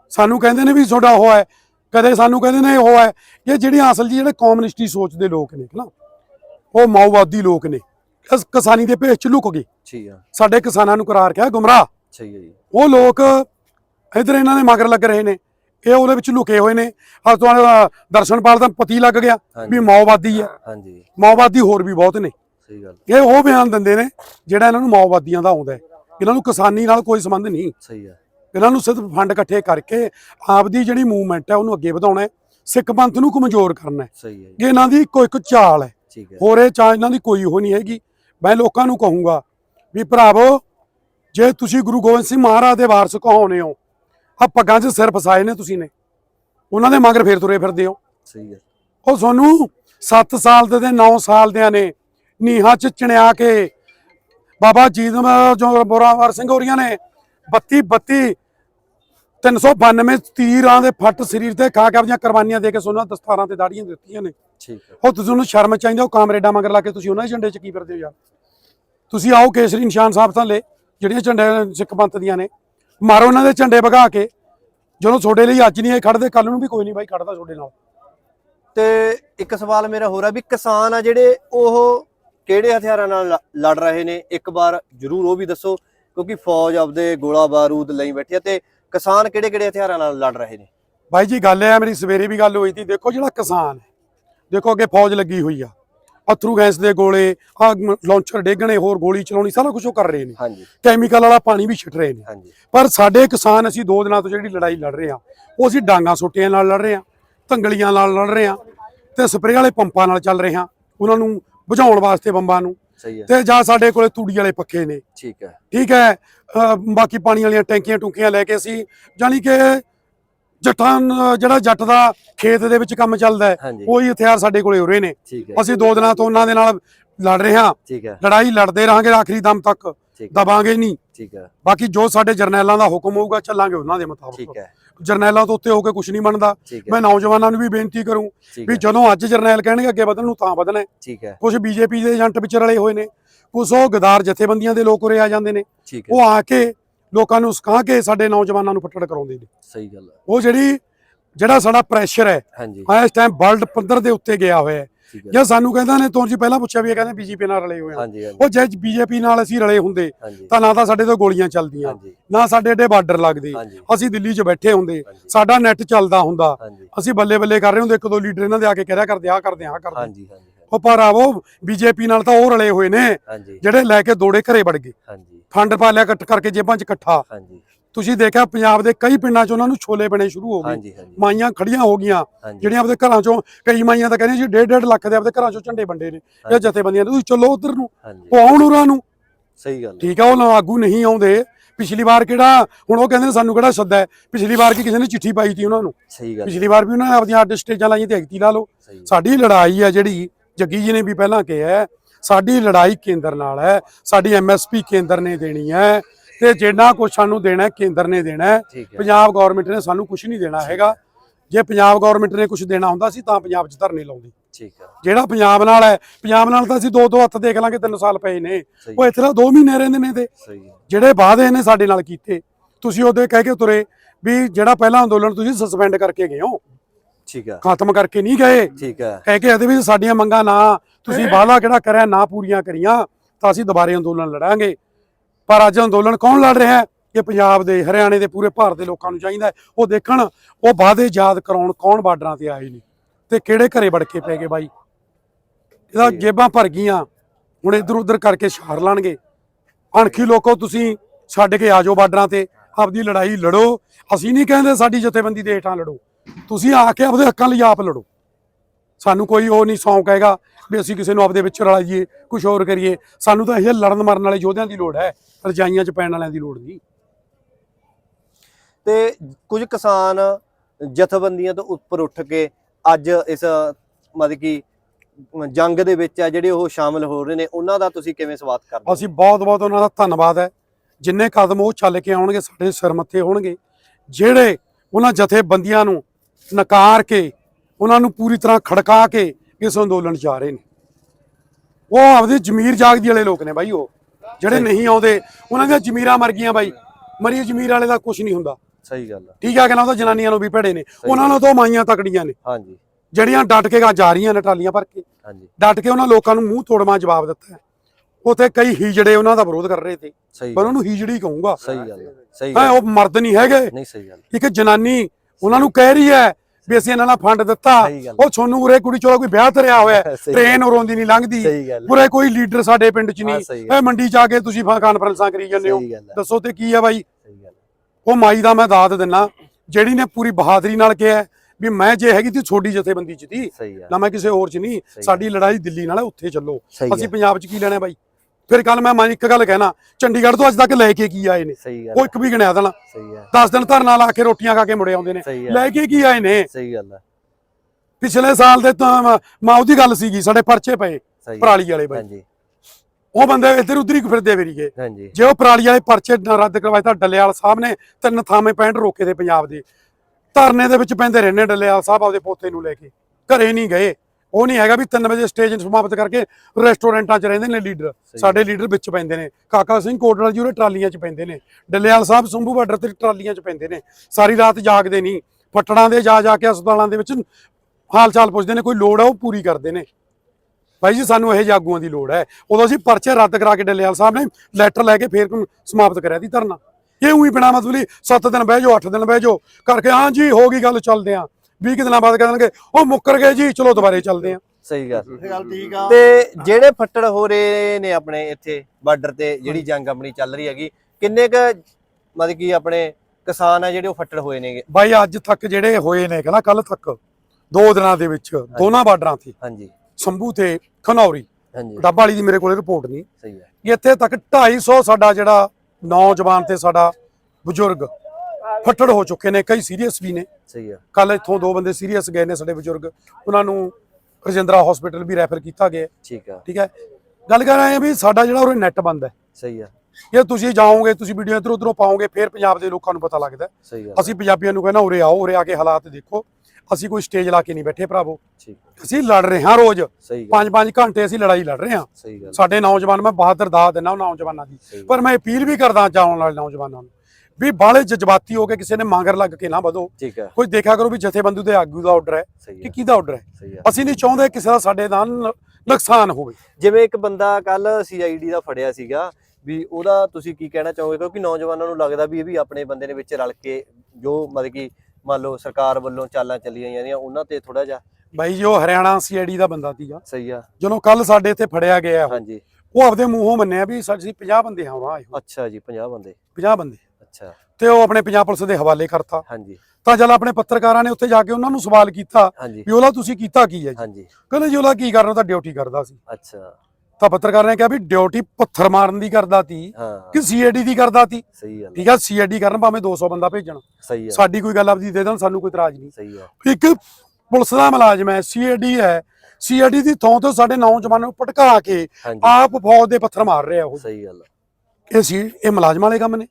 ਸਾਨੂੰ ਕਹਿੰਦੇ ਨੇ ਵੀ ਤੁਹਾਡਾ ਉਹ ਹੈ ਕਦੇ ਸਾਨੂੰ ਕਹਿੰਦੇ ਨੇ ਉਹ ਹੈ ਇਹ ਜਿਹੜੀਆਂ ਅਸਲ 'ਚ ਜਿਹੜੇ ਕਮਿਊਨਿਸਟੀ ਸੋਚਦੇ ਲੋਕ ਨੇ ਨਾ? ਉਹ ਮਾਓਵਾਦੀ ਲੋਕ ਨੇ। ਕਿਸ- ਕਿਸਾਨੀ ਦੇ ਭੇਸ 'ਚ ਲੁਕ ਗਏ। ਠੀਕ ਹੈ ਸਾਡੇ ਕਿਸਾਨਾਂ ਨੂੰ ਕਰਾਰ ਕਿਹਾ ਗੁੰਮਰਾਹ! ਸਹੀ ਹੈ ਜੀ। ਉਹ ਲੋਕ ਇਧਰ ਇਹਨਾਂ ਦੇ ਮਗਰ ਲੱਗ ਰਹੇ ਨੇ। ਇਹ ਉਹਦੇ ਵਿੱਚ ਲੁਕੇ ਹੋਏ ਨੇ। ਆ ਤੁਹਾਨੂੰ ਦਰਸ਼ਨਪਾਲ ਦਾ ਪਤੀ ਲੱਗ ਗਿਆ। ਵੀ ਮਾਓਵਾਦੀ ਹੈ ਹਾਂਜੀ। ਮਾਓਵਾਦੀ ਹੋਰ ਵੀ ਬਹੁਤ ਨੇ। ਸਹੀ ਗੱਲ। ਇਹ ਉਹ ਬਿਆਨ ਦਿੰਦੇ ਨੇ ਜਿਹੜਾ ਇਹਨਾਂ ਨੂੰ ਮਾਓਵਾਦੀਆਂ ਦਾ ਆਉਂਦਾ ਹੈ। ਇਹਨਾਂ ਨੂੰ ਕਿਸਾਨੀ ਨਾਲ ਕੋਈ ਸੰਬੰਧ ਨਹੀਂ। ਸਹੀ ਹੈ ਇਹਨਾਂ ਨੂੰ ਸਿਰਫ ਫੰਡ ਇਕੱਠੇ ਕਰਕੇ ਆਪਦੀ ਜਿਹੜੀ ਮੂਵਮੈਂਟ ਹੈ ਉਹਨੂੰ ਅੱਗੇ ਵਧਾਉਣਾ ਹੈ। ਸਿੱਖ ਪੰਥ ਨੂੰ ਕਮਜ਼ੋਰ ਕਰਨਾ ਹੈ। ਸਹੀ ਹੈ ਇਹ ਇਹਨਾਂ ਦੀ ਇੱਕੋ ਇੱਕ ਚਾਲ ਹੈ ਹੈ ਹੋਰ ਇਹ ਚਾਲ ਇਹਨਾਂ ਦੀ ਕੋਈ ਉਹ ਨਹੀਂ ਹੈਗੀ। ਮੈਂ ਲੋਕਾਂ ਨੂੰ ਕਹੂੰਗਾ ਵੀ ਭਰਾਵੋ ਜੇ ਤੁਸੀਂ ਗੁਰੂ ਗੋਬਿੰਦ ਸਿੰਘ ਮਹਾਰਾਜ ਦੇ ਵਾਰਸ ਕਹਾਉਨੇ ਹੋ ਆ ਪੱਗਾਂ 'ਚ ਸਿਰ ਫਸਾਏ ਨੇ ਤੁਸੀਂ ਨੇ। ਉਹਨਾਂ ਦੇ ਮਗਰ ਫੇਰ ਤੁਰੇ ਫਿਰਦੇ ਹੋ। ਸਹੀ ਹੈ ਉਹ ਤੁਹਾਨੂੰ 7 ਸਾਲ ਦੇ ਤੇ 9 ਸਾਲ ਦਿਆਂ ਨੇ ਨੀਹਾਂ 'ਚ ਚਿਣਿਆ ਕੇ ਬਾਬਾ ਜੀਤ ਮ- ਜੋ ਬੋਰਾਵਰ ਸਿੰਘ ਹੋਰੀਆਂ ਨੇ 32 32 392 ਤੀਰਾਂ ਦੇ ਫੱਟ ਸਰੀਰ ਤੇ ਖਾ ਕੇ ਆਪਣੀਆਂ ਕੁਰਬਾਨੀਆਂ ਦੇ ਕੇ ਸੋਨਾ ਦਸਤਾਰਾਂ ਤੇ ਦਾੜੀਆਂ ਦਿੱਤੀਆਂ ਨੇ। ਠੀਕ ਹੈ। ਉਹ ਤੁਸੀਂ ਉਹਨੂੰ ਸ਼ਰਮ ਚਾਹੀਦਾ ਉਹ ਕਾਮਰੇਡਾਂ ਮਗਰ ਲਾ ਕੇ ਤੁਸੀਂ ਉਹਨਾਂ ਦੇ ਝੰਡੇ 'ਚ ਕੀ ਫਿਰਦੇ ਹੋ ਯਾਰ? ਤੁਸੀਂ ਆਓ ਕੇਸਰੀ ਨਿਸ਼ਾਨ ਸਾਹਿਬ ਤਾਂ ਲੈ ਜਿਹੜੀਆਂ ਝੰਡੇ ਸਿੱਖ ਪੰਥ ਦੀਆਂ ਨੇ। ਮਾਰੋ ਉਹਨਾਂ ਦੇ ਝੰਡੇ ਵਗਾ ਕੇ। ਜਦੋਂ ਤੁਹਾਡੇ ਲਈ ਅੱਜ ਨਹੀਂ ਇਹ ਖੜਦੇ ਕੱਲ ਨੂੰ ਵੀ ਕੋਈ ਨਹੀਂ ਬਾਈ ਖੜਦਾ ਤੁਹਾਡੇ ਨਾਲ। ਤੇ ਇੱਕ ਸਵਾਲ ਮੇਰਾ ਹੋਰ ਆ ਵੀ ਕਿਸਾਨ ਆ ਜਿਹੜੇ ਉਹ ਕਿਹੜੇ ਹਥਿਆਰਾਂ ਨਾਲ ਲੜ ਰਹੇ ਨੇ? ਇੱਕ ਵਾਰ ਜਰੂਰ ਉਹ ਵੀ ਦੱਸੋ ਕਿਉਂਕਿ ਫੌਜ ਆਪਦੇ ਗੋਲਾ ਬਾਰੂਦ ਲਈ ਬੈਠੀ ਆ ਤੇ ਕਿਸਾਨ ਕਿਹੜੇ ਕਿਹੜੇ ਹਥਿਆਰਾਂ ਨਾਲ ਲੜ ਰਹੇ ਨੇ? ਬਾਈ ਜੀ ਗੱਲ ਹੈ ਮੇਰੀ ਸਵੇਰੇ ਵੀ ਗੱਲ ਹੋਈ ਸੀ। ਦੇਖੋ ਜਿਹੜਾ ਕਿਸਾਨ ਹੈ ਦੇਖੋ ਅੱਗੇ ਫੌਜ ਲੱਗੀ ਹੋਈ ਆ। ਅਥਰੂ ਗੈਸ ਦੇ ਗੋਲੇ ਆ ਲਾਂਚਰ ਡੇਗਣੇ ਹੋਰ ਗੋਲੀ ਚਲਾਉਣੀ ਸਾਰਾ ਕੁਝ ਉਹ ਕਰ ਰਹੇ ਨੇ। ਹਾਂਜੀ। ਕੈਮੀਕਲ ਵਾਲਾ ਪਾਣੀ ਵੀ ਛਿੱਟ ਰਹੇ ਨੇ। ਹਾਂਜੀ। ਪਰ ਸਾਡੇ ਕਿਸਾਨ ਅਸੀਂ ਦੋ ਦਿਨਾਂ ਤੋਂ ਜਿਹੜੀ ਲੜਾਈ ਲੜ ਰਹੇ ਆ ਉਹ ਅਸੀਂ ਡਾਂਗਾ ਸੋਟੀਆਂ ਨਾਲ ਲੜ ਰਹੇ ਆ ਤੰਗਲੀਆਂ ਨਾਲ ਲੜ ਰਹੇ ਆ ਤੇ ਸਪਰੇਅ ਵਾਲੇ ਪੰਪਾਂ ਨਾਲ ਚੱਲ ਰਹੇ ਆ ਉਹਨਾਂ ਨੂੰ ਬੁਝਾਉਣ ਵਾਸਤੇ ਬੰਬਾਂ ਨੂੰ। ਸਹੀ ਹੈ। ਤੇ ਜਾਂ ਸਾਡੇ ਕੋਲੇ ਤੂੜੀ ਵਾਲੇ ਪੱਖੇ ਨੇ। ਠੀਕ ਹੈ। ਠੀਕ ਹੈ। ਅਹ ਬਾਕੀ ਪਾਣੀ ਵਾਲੀਆਂ ਟੈਂਕੀਆਂ ਟੁੰਕੀਆਂ ਲੈ ਕੇ ਅਸੀਂ ਜਾਨੀ ਕਿ ਜੱਟਾਂ ਜਿਹੜਾ ਜੱਟ ਦਾ ਖੇਤ ਦੇ ਵਿੱਚ ਕੰਮ ਚੱਲਦਾ ਹੈ ਹਾਂਜੀ। ਉਹੀ ਹਥਿਆਰ ਸਾਡੇ ਕੋਲੇ ਹੋ ਰਹੇ ਨੇ। ਠੀਕ ਹੈ। ਅਸੀਂ ਦੋ ਦਿਨਾਂ ਤੋਂ ਉਹਨਾਂ ਦੇ ਨਾਲ ਲੜ ਰਹੇ ਹਾਂ। ਠੀਕ ਹੈ। ਲੜਾਈ ਲੜਦੇ ਰਹਾਂਗੇ ਆਖਰੀ ਦਮ ਤੱਕ ਠੀਕ ਹੈ। ਦਬਾਂਗੇ ਨਹੀਂ। ਠੀਕ ਹੈ। ਬਾਕੀ ਜੋ ਸਾਡੇ ਜਰਨੈਲਾਂ ਦਾ ਹੁਕਮ ਹੋਊਗਾ ਚੱਲਾਂਗੇ ਉਹਨਾਂ ਦੇ ਮੁਤਾਬਕ। ਠੀਕ ਹੈ। ਜਰਨੈਲਾਂ ਤੋਂ ਉੱਤੇ ਹੋ ਕੇ ਕੁਝ ਨਹੀਂ ਬਣਦਾ। ਠੀਕ ਮੈਂ ਨੌਜਵਾਨਾਂ ਨੂੰ ਵੀ ਬੇਨਤੀ ਕਰੂੰ ਠੀਕ ਵੀ ਹੈ। ਜਦੋਂ ਅੱਜ ਜਰਨੈਲ ਕਹਿਣਗੇ ਅੱਗੇ ਵਧਣ ਨੂੰ ਤਾਂ ਵਧਣਾ ਹੈ। ਠੀਕ ਹੈ। ਕੁਝ ਬੀਜੇਪੀ ਦੇ ਏਜੰਟ ਵਿੱਚ ਰਲੇ ਹੋਏ ਨੇ ਕੁਝ ਉਹ ਗਦਾਰ ਜਥੇਬੰਦੀਆਂ ਦੇ ਲੋਕ ਉਰੇ ਆ ਜਾਂਦੇ ਨੇ। ਠੀਕ ਹੈ। ਉਹ ਆ ਕੇ ਲੋਕਾਂ ਨੂੰ ਸਿਖਾ ਕੇ ਸਾਡੇ ਨੌਜਵਾਨਾਂ ਨੂੰ ਫੱਟੜ ਕਰਾਉਂਦੇ ਨੇ। ਸਹੀ ਗੱਲ ਹੈ। ਉਹ ਜਿਹੜੀ ਜਿਹੜਾ ਸਾਡਾ ਪ੍ਰੈਸ਼ਰ ਹੈ ਹਾਂਜੀ। ਆ ਇਸ ਟਾਈਮ ਵਰਲਡ ਪੱਧਰ ਦੇ ਉੱਤੇ ਗਿਆ ਹੋਇਆ ਹੈ। ਠੀਕ ਹੈ। ਜਾਂ ਸਾਨੂੰ ਕਹਿੰਦਾ ਨੇ ਤੋਂ ਜੀ ਪਹਿਲਾਂ ਪੁੱਛਿਆ ਵੀ ਇਹ ਕਹਿੰਦੇ ਬੀਜੇਪੀ ਨਾਲ ਰਲੇ ਹੋਏ ਆ ਹਾਂਜੀ ਹਾਂਜੀ। ਉਹ ਜੇ ਬੀਜੇਪੀ ਨਾਲ ਅਸੀਂ ਰਲੇ ਹੁੰਦੇ ਹਾਂਜੀ। ਤਾਂ ਨਾ ਤਾਂ ਸਾਡੇ ਤੋਂ ਗੋਲੀਆਂ ਚੱਲਦੀਆਂ ਹਾਂਜੀ। ਨਾ ਸਾਡੇ ਏਡੇ ਬਾਰਡਰ ਲੱਗਦੇ। ਹਾਂਜੀ। ਅਸੀਂ ਦਿੱਲੀ 'ਚ ਬੈਠੇ ਹੁੰਦੇ ਹਾਂਜੀ। ਸਾਡਾ ਨੈਟ ਚੱਲਦਾ ਹੁੰਦਾ। ਹਾਂਜੀ। ਅਸੀਂ ਬੱਲੇ ਬੱਲੇ ਕਰ ਰਹੇ ਹੁੰਦੇ ਇੱਕ ਦੋ ਲੀਡਰ ਇਹਨਾਂ ਦੇ ਆ ਕੇ ਕਹਿ ਰਿਹਾ ਕਰਦੇ ਆ ਕਰਦੇ ਆ ਕਰਦੇ। ਹਾਂਜੀ ਹਾਂਜੀ। ਉਹ ਪਰ ਆਵੋ ਬੀਜੇਪੀ ਨਾਲ ਤਾਂ ਉਹ ਰਲੇ ਹੋਏ ਨੇ ਹਾਂਜੀ। ਜਿਹੜੇ ਲੈ ਕੇ ਦੋੜੇ ਘਰੇ ਵੜ ਗਏ। ਹਾਂਜੀ। ਫੰਡ ਪਾ ਲਿਆ ਇਕੱਠ ਕਰਕੇ ਜੇਬਾਂ 'ਚ ਇਕੱਠਾ। ਹਾਂਜੀ। ਤੁਸੀਂ ਦੇਖਿਆ ਪੰਜਾਬ ਦੇ ਕਈ ਪਿੰਡਾਂ 'ਚ ਉਹਨਾਂ ਨੂੰ ਛੋਲੇ ਬਣੇ ਸ਼ੁਰੂ ਹੋ ਗਏ। ਮਾਈਆਂ ਖੜੀਆਂ ਹੋ ਗਈਆਂ। ਜਿਹੜੀਆਂ ਆਪਦੇ ਘਰਾਂ 'ਚੋਂ ਕਈ ਮਾਈਆਂ ਤਾਂ ਕਹਿੰਦੀਆਂ ਜੀ 1.5 ਲੱਖ ਦੇ ਆਪਦੇ ਘਰਾਂ 'ਚੋਂ ਝੰਡੇ ਵੰਡੇ ਨੇ ਜਾਂ ਜਥੇਬੰਦੀਆਂ ਤੁਸੀਂ ਚੱਲੋ ਉਧਰ ਨੂੰ ਉਹ ਆਉਣ ਉਰਾਂ ਨੂੰ। ਸਹੀ ਗੱਲ ਠੀਕ ਆ ਉਹ ਨਾ ਆਗੂ ਨਹੀਂ ਆਉਂਦੇ। ਪਿਛਲੀ ਵਾਰ ਕਿਹੜਾ ਹੁਣ ਉਹ ਕਹਿੰਦੇ ਨੇ ਸਾਨੂੰ ਕਿਹੜਾ ਸੱਦਾ ਹੈ? ਪਿਛਲੀ ਵਾਰ ਕੀ ਕਿਸੇ ਨੇ ਚਿੱਠੀ ਪਾਈ ਸੀ ਉਹਨਾਂ ਨੂੰ? ਸਹੀ ਗੱਲ ਹੈ, ਪਿਛਲੀ ਵਾਰ ਵੀ ਉਹਨਾਂ ਨੇ ਆਪਦੀਆਂ ਅੱਡ ਸਟੇਜਾਂ ਲਾਈਆਂ ਤੇ ਐਗਤੀ ਲਾ ਲਓ। ਸਾਡੀ ਲੜਾਈ ਹੈ ਜਿਹੜੀ ਜੱਗੀ ਜੀ ਨੇ ਵੀ ਪਹਿਲਾਂ ਕਿਹਾ ਸਾਡੀ ਲੜਾਈ ਕੇਂਦਰ ਨਾਲ ਹੈ ਸਾਡੀ ਐਮਐਸਪੀ ਕੇਂਦਰ ਨੇ ਦੇਣੀ ਹੈ ਤੇ ਜਿੰਨਾ ਕੁਛ ਸਾਨੂੰ ਦੇਣਾ ਹੈ, ਕੇਂਦਰ ਨੇ ਦੇਣਾ ਪੰਜਾਬ ਗਵਰਨਮੈਂਟ ਨੇ ਸਾਨੂੰ ਕੁਝ ਨਹੀਂ ਦੇਣਾ ਹੈਗਾ। ਜੇ ਪੰਜਾਬ ਗਵਰਨਮੈਂਟ ਨੇ ਕੁਝ ਦੇਣਾ ਹੁੰਦਾ ਸੀ ਤਾਂ ਪੰਜਾਬ 'ਚ ਧਰਨੇ ਲਾਉਂਦੀ। ਠੀਕ ਹੈ। ਜਿਹੜਾ ਪੰਜਾਬ ਨਾਲ ਹੈ ਪੰਜਾਬ ਨਾਲ ਤਾਂ ਅਸੀਂ ਦੋ ਦੋ ਹੱਥ ਦੇਖ ਲਾਂਗੇ 3 ਸਾਲ ਪਏ ਨੇ। ਉਹ ਇੱਥੇ ਤਾਂ 2 ਮਹੀਨੇ ਰਹਿੰਦੇ ਨੇ ਤੇ ਜਿਹੜੇ ਵਾਅਦੇ ਨੇ ਸਾਡੇ ਨਾਲ ਕੀਤੇ ਤੁਸੀਂ ਉਹਦੇ ਕਹਿ ਕੇ ਤੁਰੇ ਵੀ ਜਿਹੜਾ ਪਹਿਲਾ ਅੰਦੋਲਨ ਤੁਸੀਂ ਸਸਪੈਂਡ ਕਰਕੇ ਗਏ ਹੋ ਠੀਕ ਹੈ ਖਤਮ ਕਰਕੇ ਨਹੀਂ ਗਏ। ਠੀਕ ਹੈ ਕਹਿ ਕੇ ਇਹਦੇ ਵਿੱਚ ਸਾਡੀਆਂ ਮੰਗਾਂ ਨਾ ਤੁਸੀਂ ਵਾਅਦਾ ਕਿਹੜਾ ਕਰਿਆ ਨਾ ਪੂਰੀਆਂ ਕਰੀਆਂ ਤਾਂ ਅਸੀਂ ਦੁਬਾਰੇ ਅੰਦੋਲਨ ਲੜਾਂਗੇ। ਪਰ ਅੱਜ ਅੰਦੋਲਨ ਕੌਣ ਲੜ ਰਿਹਾ ਹੈ? ਇਹ ਪੰਜਾਬ ਦੇ ਹਰਿਆਣੇ ਦੇ ਪੂਰੇ ਭਾਰਤ ਦੇ ਲੋਕਾਂ ਨੂੰ ਚਾਹੀਦਾ। ਉਹ ਦੇਖਣ ਉਹ ਵਾਅਦੇ ਯਾਦ ਕਰਾਉਣ ਕੌਣ ਬਾਰਡਰਾਂ ਤੇ ਆਏ ਨੇ ਤੇ ਕਿਹੜੇ ਘਰੇ ਵੜ ਕੇ ਪੈ ਗਏ ਬਾਈ? ਇਹਦਾ। ਜੇਬਾਂ ਭਰ ਗਈਆਂ। ਹੁਣ ਇਧਰ ਉਧਰ ਕਰਕੇ ਛਾਰ ਲਾਣਗੇ। ਅਣਖੀ ਲੋਕੋ ਤੁਸੀਂ ਛੱਡ ਕੇ ਆ ਜਾਓ ਬਾਰਡਰਾਂ ਤੇ। ਆਪਦੀ ਲੜਾਈ ਲੜੋ। ਅਸੀਂ ਨਹੀਂ ਕਹਿੰਦੇ ਸਾਡੀ ਜਥੇਬੰਦੀ ਦੇ ਹੇਠਾਂ ਲੜੋ। ਤੁਸੀਂ ਆ ਕੇ ਆਪਦੇ ਹੱਕਾਂ ਲਈ ਆਪ ਲੜੋ। ਸਾਨੂੰ ਕੋਈ ਉਹ ਨਹੀਂ ਸੌਂਕ ਹੈਗਾ ਵੀ ਅਸੀਂ ਕਿਸੇ ਨੂੰ ਆਪਦੇ ਵਿੱਚ ਰਲਾਈਏ ਕੁਝ ਹੋਰ ਕਰੀਏ। ਸਾਨੂੰ ਤਾਂ ਇਹ ਲੜਨ ਮਰਨ ਵਾਲੇ ਯੋਧਿਆਂ ਦੀ ਲੋੜ ਹੈ ਰਜਾਈਆਂ 'ਚ ਪੈਣ ਵਾਲਿਆਂ ਦੀ ਲੋੜ ਨਹੀਂ। ਤੇ ਕੁਝ ਕਿਸਾਨ ਜਥੇਬੰਦੀਆਂ ਤੋਂ ਉੱਪਰ ਉੱਠ ਕੇ ਅੱਜ ਇਸ ਮਤਲਬ ਕਿ ਜੰਗ ਦੇ ਵਿੱਚ ਆ ਜਿਹੜੇ ਉਹ ਸ਼ਾਮਲ ਹੋ ਰਹੇ ਨੇ ਉਹਨਾਂ ਦਾ ਤੁਸੀਂ ਕਿਵੇਂ ਸਵਾਗਤ ਕਰਦੇ? ਅਸੀਂ ਬਹੁਤ ਬਹੁਤ ਉਹਨਾਂ ਦਾ ਧੰਨਵਾਦ ਹੈ। ਜਿੰਨੇ ਕਦਮ ਉਹ ਚੱਲ ਕੇ ਆਉਣਗੇ ਸਾਡੇ ਸਿਰ ਮੱਥੇ ਹੋਣਗੇ। ਜਿਹੜੇ ਉਹਨਾਂ ਜਥੇਬੰਦੀਆਂ ਨੂੰ ਨਕਾਰ ਕੇ ਉਹਨਾਂ ਨੂੰ ਪੂਰੀ ਤਰ੍ਹਾਂ ਖੜਕਾ ਕੇ ਇਸ ਅੰਦੋਲਨ 'ਚ ਆ ਰਹੇ ਨੇ। ਉਹ ਆਪਦੀ ਜ਼ਮੀਰ ਜਾਗਦੀ ਵਾਲੇ ਲੋਕ ਨੇ ਬਾਈ ਉਹ ਜਿਹੜੇ ਨਹੀਂ ਆਉਂਦੇ ਉਹਨਾਂ ਦੀਆਂ ਜ਼ਮੀਰਾਂ ਮਰ ਗਈਆਂ ਬਾਈ। ਮਰੀ ਜ਼ਮੀਰ ਵਾਲੇ ਦਾ ਕੁਝ ਨਹੀਂ ਹੁੰਦਾ। ਸਹੀ ਗੱਲ ਹੈ ਠੀਕ ਆ ਕਿ ਨਾ ਉਹ ਜਨਾਨੀਆਂ ਨੂੰ ਵੀ ਭੇੜੇ ਨੇ। ਉਹਨਾਂ ਨੂੰ ਤਾਂ ਮਾਈਆਂ ਤਕੜੀਆਂ ਨੇ। ਹਾਂਜੀ। ਜਿਹੜੀਆਂ ਡਟ ਕੇ ਜਾ ਰਹੀਆਂ ਨੇ ਟਰਾਲੀਆਂ ਭਰ ਕੇ। ਹਾਂਜੀ। ਡਟ ਕੇ ਉਹਨਾਂ ਲੋਕਾਂ ਨੂੰ ਮੂੰਹ ਤੋੜਵਾ ਜਵਾਬ ਦਿੱਤਾ ਹੈ। ਉਥੇ ਕਈ ਹੀਜੜੇ ਉਹਨਾਂ ਦਾ ਵਿਰੋਧ ਕਰ ਰਹੇ ਤੇ। ਸਹੀ ਪਰ ਉਹਨੂੰ ਹੀਜੜੀ ਕਹੂੰਗਾ। ਸਹੀ ਗੱਲ ਹੈ, ਸਹੀ ਹੈ ਗੱਲ ਉਹ ਮਰਦ ਨਹੀਂ ਹੈਗੇ। ਨਹੀਂ ਸਹੀ ਗੱਲ ਇੱਕ ਜਨਾਨੀ ਉਹਨਾਂ ਨੂੰ ਕਹਿ ਰਹੀ ਹੈ ਵੀ ਅਸੀਂ ਇਹਨਾਂ ਨਾਲ ਫੰਡ ਦਿੱਤਾ। ਉਹ ਤੁਹਾਨੂੰ ਉਰੇ ਕੁੜੀ ਚੋਲਾ ਕੋਈ ਵਿਆਹ ਧਰਿਆ ਹੋਇਆ ਟ੍ਰੇਨ ਉਰੋਂ ਦੀ ਨਹੀਂ ਲੰਘਦੀ। ਉਰੇ ਕੋਈ ਲੀਡਰ ਸਾਡੇ ਪਿੰਡ 'ਚ ਨਹੀਂ। ਇਹ ਮੰਡੀ 'ਚ ਆ ਕੇ ਤੁਸੀਂ ਫਾ ਕਾਨਫਰੰਸਾਂ ਕਰੀ ਜਾਂਦੇ ਹੋ। ਦੱਸੋ ਤੇ ਕੀ ਹੈ ਬਾਈ? ਉਹ ਮਾਈ ਦਾ ਮੈਂ ਦਾਤ ਦਿੰਨਾ ਜਿਹੜੀ ਨੇ ਪੂਰੀ ਬਹਾਦਰੀ ਨਾਲ ਕਿਹਾ ਵੀ ਮੈਂ ਜੇ ਹੈਗੀ ਤੀ ਛੋਡੀ ਜਥੇਬੰਦੀ 'ਚ ਗੱਲ ਨਾ ਮੈਂ ਕਿਸੇ ਹੋਰ 'ਚ ਨਹੀਂ। ਸਾਡੀ ਲੜਾਈ ਦਿੱਲੀ ਨਾਲ ਉੱਥੇ ਚੱਲੋ। ਅਸੀਂ ਪੰਜਾਬ 'ਚ ਕੀ ਲੈਣਾ ਬਾਈ? ਫਿਰ ਕੱਲ ਮੈਂ ਮਨ ਇੱਕ ਗੱਲ ਕਹਿਣਾ ਚੰਡੀਗੜ੍ਹ ਤੋਂ ਅੱਜ ਤੱਕ ਲੈ ਕੇ ਕੀ ਆਏ ਨੇ? ਸਹੀ ਉਹ ਇੱਕ ਵੀ ਗਿਣਿਆ ਦੇਣਾ ਸਹੀ ਹੈ। 10 ਦਿਨ ਧਰਨਾ ਲਾ ਕੇ ਰੋਟੀਆਂ ਖਾ ਕੇ ਮੁੜੇ ਆਉਂਦੇ ਨੇ। ਸਹੀ ਲੈ ਕੇ ਕੀ ਆਏ ਨੇ? ਸਹੀ ਗੱਲ ਹੈ। ਪਿਛਲੇ ਸਾਲ ਦੇ ਤਾਂ ਮ- ਮਾਂ ਉਹਦੀ ਗੱਲ ਸੀਗੀ ਸਾਡੇ ਪਰਚੇ ਪਏ ਸਹੀ ਪਰਾਲੀ ਵਾਲੇ ਬਾਈ। ਹਾਂਜੀ। ਉਹ ਬੰਦੇ ਇੱਧਰ ਉੱਧਰ ਹੀ ਫਿਰਦੇ ਫਿਰੀਗੇ ਹਾਂਜੀ। ਜੇ ਉਹ ਪਰਾਲੀ ਵਾਲੇ ਪਰਚੇ ਨਾ ਰੱਦ ਕਰਵਾਏ ਤਾਂ ਡੱਲੇਵਾਲ ਸਾਹਿਬ ਨੇ ਤਿੰਨ ਥਾਵੇਂ ਪੈਂਟ ਰੋਕੇ ਦੇ ਪੰਜਾਬ ਦੇ। ਧਰਨੇ ਦੇ ਵਿੱਚ ਪੈਂਦੇ ਰਹਿੰਦੇ ਡੱਲੇਵਾਲ ਸਾਹਿਬ ਆਪਦੇ ਪੋਤੇ ਨੂੰ ਲੈ ਕੇ। ਘਰੇ ਨਹੀਂ ਗਏ। ਉਹ ਨਹੀਂ ਹੈਗਾ ਵੀ 3 ਵਜੇ ਸਟੇਜ ਸਮਾਪਤ ਕਰਕੇ ਰੈਸਟੋਰੈਂਟਾਂ 'ਚ ਰਹਿੰਦੇ ਨੇ ਲੀਡਰ। ਸਾਡੇ ਲੀਡਰ ਵਿੱਚ ਪੈਂਦੇ ਨੇ। ਕਾਕਾ ਸਿੰਘ ਕੋਟੜਾ ਜੀ ਉਹਦੇ ਟਰਾਲੀਆਂ 'ਚ ਪੈਂਦੇ ਨੇ। ਡੱਲੇਵਾਲ ਸਾਹਿਬ ਸੰਭੂ ਬਾਰਡਰ ਤੇ ਟਰਾਲੀਆਂ 'ਚ ਪੈਂਦੇ ਨੇ। ਸਾਰੀ ਰਾਤ ਜਾਗਦੇ ਨਹੀਂ। ਫੱਟੜਾਂ ਦੇ ਜਾ ਜਾ ਕੇ ਹਸਪਤਾਲਾਂ ਦੇ ਵਿੱਚ ਹਾਲ ਚਾਲ ਪੁੱਛਦੇ ਨੇ ਕੋਈ ਲੋੜ ਹੈ ਉਹ ਪੂਰੀ ਕਰਦੇ ਨੇ। ਭਾਈ ਜੀ ਸਾਨੂੰ ਇਹ ਜਾਗੂਆਂ ਦੀ ਲੋੜ ਹੈ। ਉਦੋਂ ਅਸੀਂ ਪਰਚੇ ਰੱਦ ਕਰਾ ਕੇ ਡੱਲੇਵਾਲ ਸਾਹਿਬ ਨੇ ਲੈਟਰ ਲੈ ਕੇ ਫੇਰ ਸਮਾਪਤ ਕਰਿਆ ਦੀ ਧਰਨਾ। ਇਹ ਉਹੀ ਬਿਨਾ ਮਤਲਬ 7 ਦਿਨ ਬਹਿ ਜਾਓ 8 ਦਿਨ ਬਹਿ ਜਾਓ। ਕਰਕੇ ਹਾਂ ਜੀ ਹੋ ਗਈ ਗੱਲ ਚੱਲਦੇ ਆਂ 20 ਕੁ ਦਿਨਾਂ ਬਾਅਦ ਕਹਿਣਗੇ ਉਹ ਮੁੱਕਰ ਗਏ ਜੀ ਚਲੋ ਦੁਬਾਰੇ ਚੱਲਦੇ ਆਂ ਸਹੀ ਗੱਲ। ਗੱਲ ਠੀਕ ਆ। ਤੇ ਜਿਹੜੇ ਫੱਟੜ ਹੋ ਰਹੇ ਨੇ ਆਪਣੇ ਇੱਥੇ ਬਾਰਡਰ ਤੇ ਜਿਹੜੀ ਜੰਗ ਆਪਣੀ ਚੱਲ ਰਹੀ ਹੈਗੀ ਕਿੰਨੇ ਕ ਮਤਲਬ ਕਿ ਆਪਣੇ ਕਿਸਾਨ ਆ ਜਿਹੜੇ ਉਹ ਫੱਟੜ ਹੋਏ ਨੇਗੇ? ਬਾਈ ਅੱਜ ਤੱਕ ਜਿਹੜੇ ਹੋਏ ਨੇ ਕਹਿੰਦਾ ਕੱਲ ਤੱਕ ਦੋ ਦਿਨਾਂ ਦੇ ਵਿੱਚ ਦੋਨਾਂ ਬਾਰਡਰਾਂ ਤੇ। ਹਾਂਜੀ। ਸੰਭੂ ਤੇ ਖਨੌਰੀ। ਹਾਂਜੀ। ਡੱਬਾ ਵਾਲੀ ਦੀ ਮੇਰੇ ਕੋਲੇ ਰਿਪੋਰਟ ਨਹੀਂ। ਸਹੀ ਹੈ। ਇੱਥੇ ਤੱਕ 250 ਸਾਡਾ ਜਿਹੜਾ ਨੌਜਵਾਨ ਤੇ ਸਾਡਾ ਬਜ਼ੁਰਗ ਫੱਟੜ ਹੋ ਚੁੱਕੇ ਨੇ ਕਈ ਸੀਰੀਅਸ ਵੀ ਨੇ। ਸਹੀ ਹੈ ਕੱਲ ਇੱਥੋਂ ਦੋ ਬੰਦੇ ਸੀਰੀਅਸ ਗਏ ਨੇ ਸਾਡੇ ਬਜ਼ੁਰਗ। ਉਹਨਾਂ ਨੂੰ ਰਜਿੰਦਰਾ ਹਸਪੀਟਲ ਵੀ ਰੈਫਰ ਕੀਤਾ ਗਿਆ। ਠੀਕ ਆ। ਠੀਕ ਹੈ? ਗੱਲ ਕਰ ਰਹੇ ਹਾਂ ਵੀ ਸਾਡਾ ਜਿਹੜਾ ਉਹ ਨੈਟ ਬੰਦ ਹੈ। ਸਹੀ ਆ। ਜੇ ਤੁਸੀਂ ਜਾਓਗੇ ਤੁਸੀਂ ਵੀਡੀਓ ਇਧਰ ਉਧਰੋਂ ਪਾਓਗੇ ਫਿਰ ਪੰਜਾਬ ਦੇ ਲੋਕਾਂ ਨੂੰ ਪਤਾ ਲੱਗਦਾ। ਸਹੀ ਆ। ਅਸੀਂ ਪੰਜਾਬੀਆਂ ਨੂੰ ਕਹਿੰਦਾ ਉਰੇ ਆਓ ਉਰੇ ਆ ਕੇ ਹਾਲਾਤ ਦੇਖੋ। ਅਸੀਂ ਕੋਈ ਸਟੇਜ ਲਾ ਕੇ ਨਹੀਂ ਬੈਠੇ ਭਰਾਵੋ। ਠੀਕ ਆ, ਅਸੀਂ ਲੜ ਰਹੇ ਹਾਂ ਰੋਜ਼। ਸਹੀ ਗੱਲ 5-5 ਘੰਟੇ ਅਸੀਂ ਲੜਾਈ ਲੜ ਰਹੇ ਹਾਂ। ਸਾਡੇ ਨੌਜਵਾਨ ਮੈਂ ਬਹਾਦਰ ਦਾਅ ਦਿੰਦਾ ਨੌਜਵਾਨਾਂ ਦੀ। ਪਰ ਮੈਂ ਅਪੀਲ ਵੀ ਕਰਦਾ ਚਾਹਣ ਵਾਲੇ ਨੌਜਵਾਨਾਂ ਨੂੰ। ਵੀ ਬਾਹਲੇ ਜਜ਼ਬਾਤੀ ਹੋ ਕੇ ਕਿਸੇ ਨੇ ਮੰਗਰ ਲੱਗ ਕੇ ਨਾ ਵਧੋ। ਠੀਕ ਕੋਈ ਦੇਖਿਆ ਕਰੋ ਵੀ ਜਥੇਬੰਦੂ ਦੇ ਆਗੂ ਦਾ ਆਰਡਰ ਹੈ। ਕਿ ਕਿਹਦਾ ਆਰਡਰ ਹੈ? ਅਸੀਂ ਨਹੀਂ ਚਾਹੁੰਦੇ ਕਿਸੇ ਦਾ ਸਾਡੇ ਨਾਲ ਨ- ਨੁਕਸਾਨ ਹੋਵੇ। ਜਿਵੇਂ ਇੱਕ ਬੰਦਾ ਕੱਲ ਸੀਆਈਡੀ ਦਾ ਫੜਿਆ ਸੀਗਾ ਵੀ ਉਹਦਾ ਤੁਸੀਂ ਕੀ ਕਹਿਣਾ ਚਾਹੋਗੇ? ਕਿਉਂਕਿ ਨੌਜਵਾਨਾਂ ਨੂੰ ਲੱਗਦਾ ਵੀ ਇਹ ਵੀ ਆਪਣੇ ਬੰਦੇ ਦੇ ਵਿੱਚ ਰਲ ਕੇ ਜੋ ਮਤਲਬ ਕਿ ਮੰਨ ਲਓ ਸਰਕਾਰ ਵੱਲੋਂ ਚਾਲਾਂ ਚੱਲੀਆਂ ਜਾਂਦੀਆਂ ਉਹਨਾਂ ਤੇ ਥੋੜਾ ਜਿਹਾ ਬਾਈ ਜੀ ਹਰਿਆਣਾ ਸੀਆਈਡੀ ਦਾ ਬੰਦਾ ਸੀਗਾ। ਸਹੀ ਆ। ਜਦੋਂ ਕੱਲ ਸਾਡੇ ਇੱਥੇ ਫੜਿਆ ਗਿਆ ਹਾਂਜੀ। ਉਹ ਆਪਦੇ ਮੂੰਹੋਂ ਮੰਨਿਆ ਵੀ ਅਸੀਂ 50 ਬੰਦੇ ਹਾਂ ਆਏ ਅੱਛਾ ਜੀ 50 ਬੰਦੇ। 50 ਬੰਦੇ। ਅੱਛਾ। ਤੇ ਉਹ ਆਪਣੇ ਪੰਜਾਬ ਪੁਲਿਸ ਦੇ ਹਵਾਲੇ ਕਰਤਾ। ਹਾਂਜੀ। ਤਾਂ ਜਦ ਆਪਣੇ ਪੱਤਰਕਾਰਾਂ ਨੇ ਉੱਥੇ ਜਾ ਕੇ ਉਹਨਾਂ ਨੂੰ ਸਵਾਲ ਕੀਤਾ ਹਾਂਜੀ। ਵੀ ਉਹਲਾ ਤੁਸੀਂ ਕੀਤਾ ਕੀ ਹੈ ਜੀ? ਹਾਂਜੀ। ਕਹਿੰਦੇ ਜੀ ਉਹਲਾ ਕੀ ਕਰਨਾ ਤਾਂ ਡਿਊਟੀ ਕਰਦਾ ਸੀ। ਅੱਛਾ। ਤਾਂ ਪੱਤਰਕਾਰ ਨੇ ਕਿਹਾ ਵੀ ਡਿਊਟੀ ਪੱਥਰ ਮਾਰਨ ਦੀ ਕਰਦਾ ਸੀ ਕਿ ਸੀਆਈਡੀ ਦੀ ਕਰਦਾ ਸਹੀ ਗੱਲ ਠੀਕ ਆ ਸੀਆਈਡੀ ਕਰਨ ਭਾਵੇਂ 200 ਬੰਦਾ ਭੇਜਣ। ਸਹੀ ਸਾਡੀ ਕੋਈ ਗੱਲ ਆਪਦੀ ਦੇ ਦੇਣ ਸਾਨੂੰ ਕੋਈ ਇਤਰਾਜ਼ ਨਹੀਂ। ਸਹੀ ਇੱਕ ਪੁਲਿਸ ਦਾ ਮੁਲਾਜ਼ਮ ਹੈ ਸੀਆਈਡੀ ਹੈ। ਸੀਆਈਡੀ ਦੀ ਥਾਂ ਤੋਂ ਸਾਡੇ ਨੌਜਵਾਨਾਂ ਨੂੰ ਭਟਕਾ ਕੇ ਆਪ ਫੌਜ ਦੇ ਪੱਥਰ ਮਾਰ ਰਿਹਾ ਉਹ। ਸਹੀ ਗੱਲ ਇਹ ਸੀ ਇਹ ਮੁਲਾਜ਼ਮਾਂ ਵਾਲੇ ਕੰਮ ਨੇ।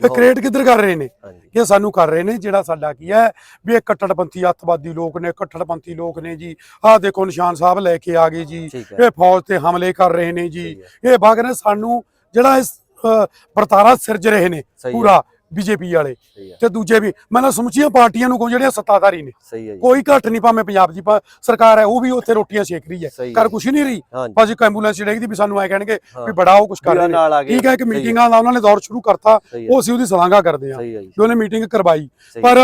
ਕ੍ਰੀਏਟ ਕਿੱਧਰ ਕਰ ਰਹੇ ਨੇ? ਇਹ ਸਾਨੂੰ ਕਰ ਰਹੇ ਨੇ ਜਿਹੜਾ ਸਾਡਾ ਕੀ ਹੈ ਵੀ ਇਹ ਕੱਟੜਪੰਥੀ ਅੱਤਵਾਦੀ ਲੋਕ ਨੇ ਕੱਟੜਪੰਥੀ ਲੋਕ ਨੇ ਜੀ। ਆਹ ਦੇਖੋ ਨਿਸ਼ਾਨ ਸਾਹਿਬ ਲੈ ਕੇ ਆ ਗਏ ਜੀ। ਇਹ ਫੌਜ ਤੇ ਹਮਲੇ ਕਰ ਰਹੇ ਨੇ ਜੀ। ਇਹ ਬਾਗ ਨੇ ਸਾਨੂੰ ਜਿਹੜਾ ਇਸ ਵਰਤਾਰਾ ਸਿਰਜ ਰਹੇ ਨੇ ਪੂਰਾ। ਬੀਜੇਪੀ ਵਾਲੇ ਸਹੀ ਹੈ ਤੇ ਦੂਜੇ ਵੀ। ਮਤਲਬ ਸਮੁੱਚੀਆਂ ਪਾਰਟੀਆਂ ਨੂੰ ਕੋ ਜਿਹੜੀਆਂ ਸੱਤਾਧਾਰੀ ਨੇ। ਸਹੀ ਹੈ ਜੀ। ਕੋਈ ਘੱਟ ਨਹੀਂ ਭਾਵੇਂ ਪੰਜਾਬ ਦੀ ਪਾ- ਸਰਕਾਰ ਹੈ ਉਹ ਵੀ ਉੱਥੇ ਰੋਟੀਆਂ ਸੇਕ ਰਹੀ ਹੈ। ਕਰ। ਕੁਛ ਨਹੀਂ ਰਹੀ। ਹਾਂਜੀ। ਭਾਜੀ ਇੱਕ ਐਂਬੂਲੈਂਸ ਜਿਹੜੀ ਵੀ ਸਾਨੂੰ ਐ ਕਹਿਣਗੇ ਹਾਂ। ਵੀ ਬੜਾ ਉਹ ਕੁਛ ਕਰ ਵੀ ਰਹੇ ਉਹ ਨੇ। ਨਾਲ ਆ ਗਏ। ਠੀਕ ਹੈ ਸਹੀ ਮੀਟਿੰਗਾਂ ਦਾ ਉਹਨਾਂ ਨੇ ਦੌਰ ਸ਼ੁਰੂ ਕਰਤਾ ਸਹੀ ਹੈ ਉਹ ਅਸੀਂ ਉਹਦੀ ਸਲਾਘਾ ਕਰਦੇ ਹਾਂ। ਸਹੀ ਹੈ ਜੀ। ਕਿ ਉਹਨੇ ਮੀਟਿੰਗ ਕਰਵਾਈ। ਸਹੀ ਪਰ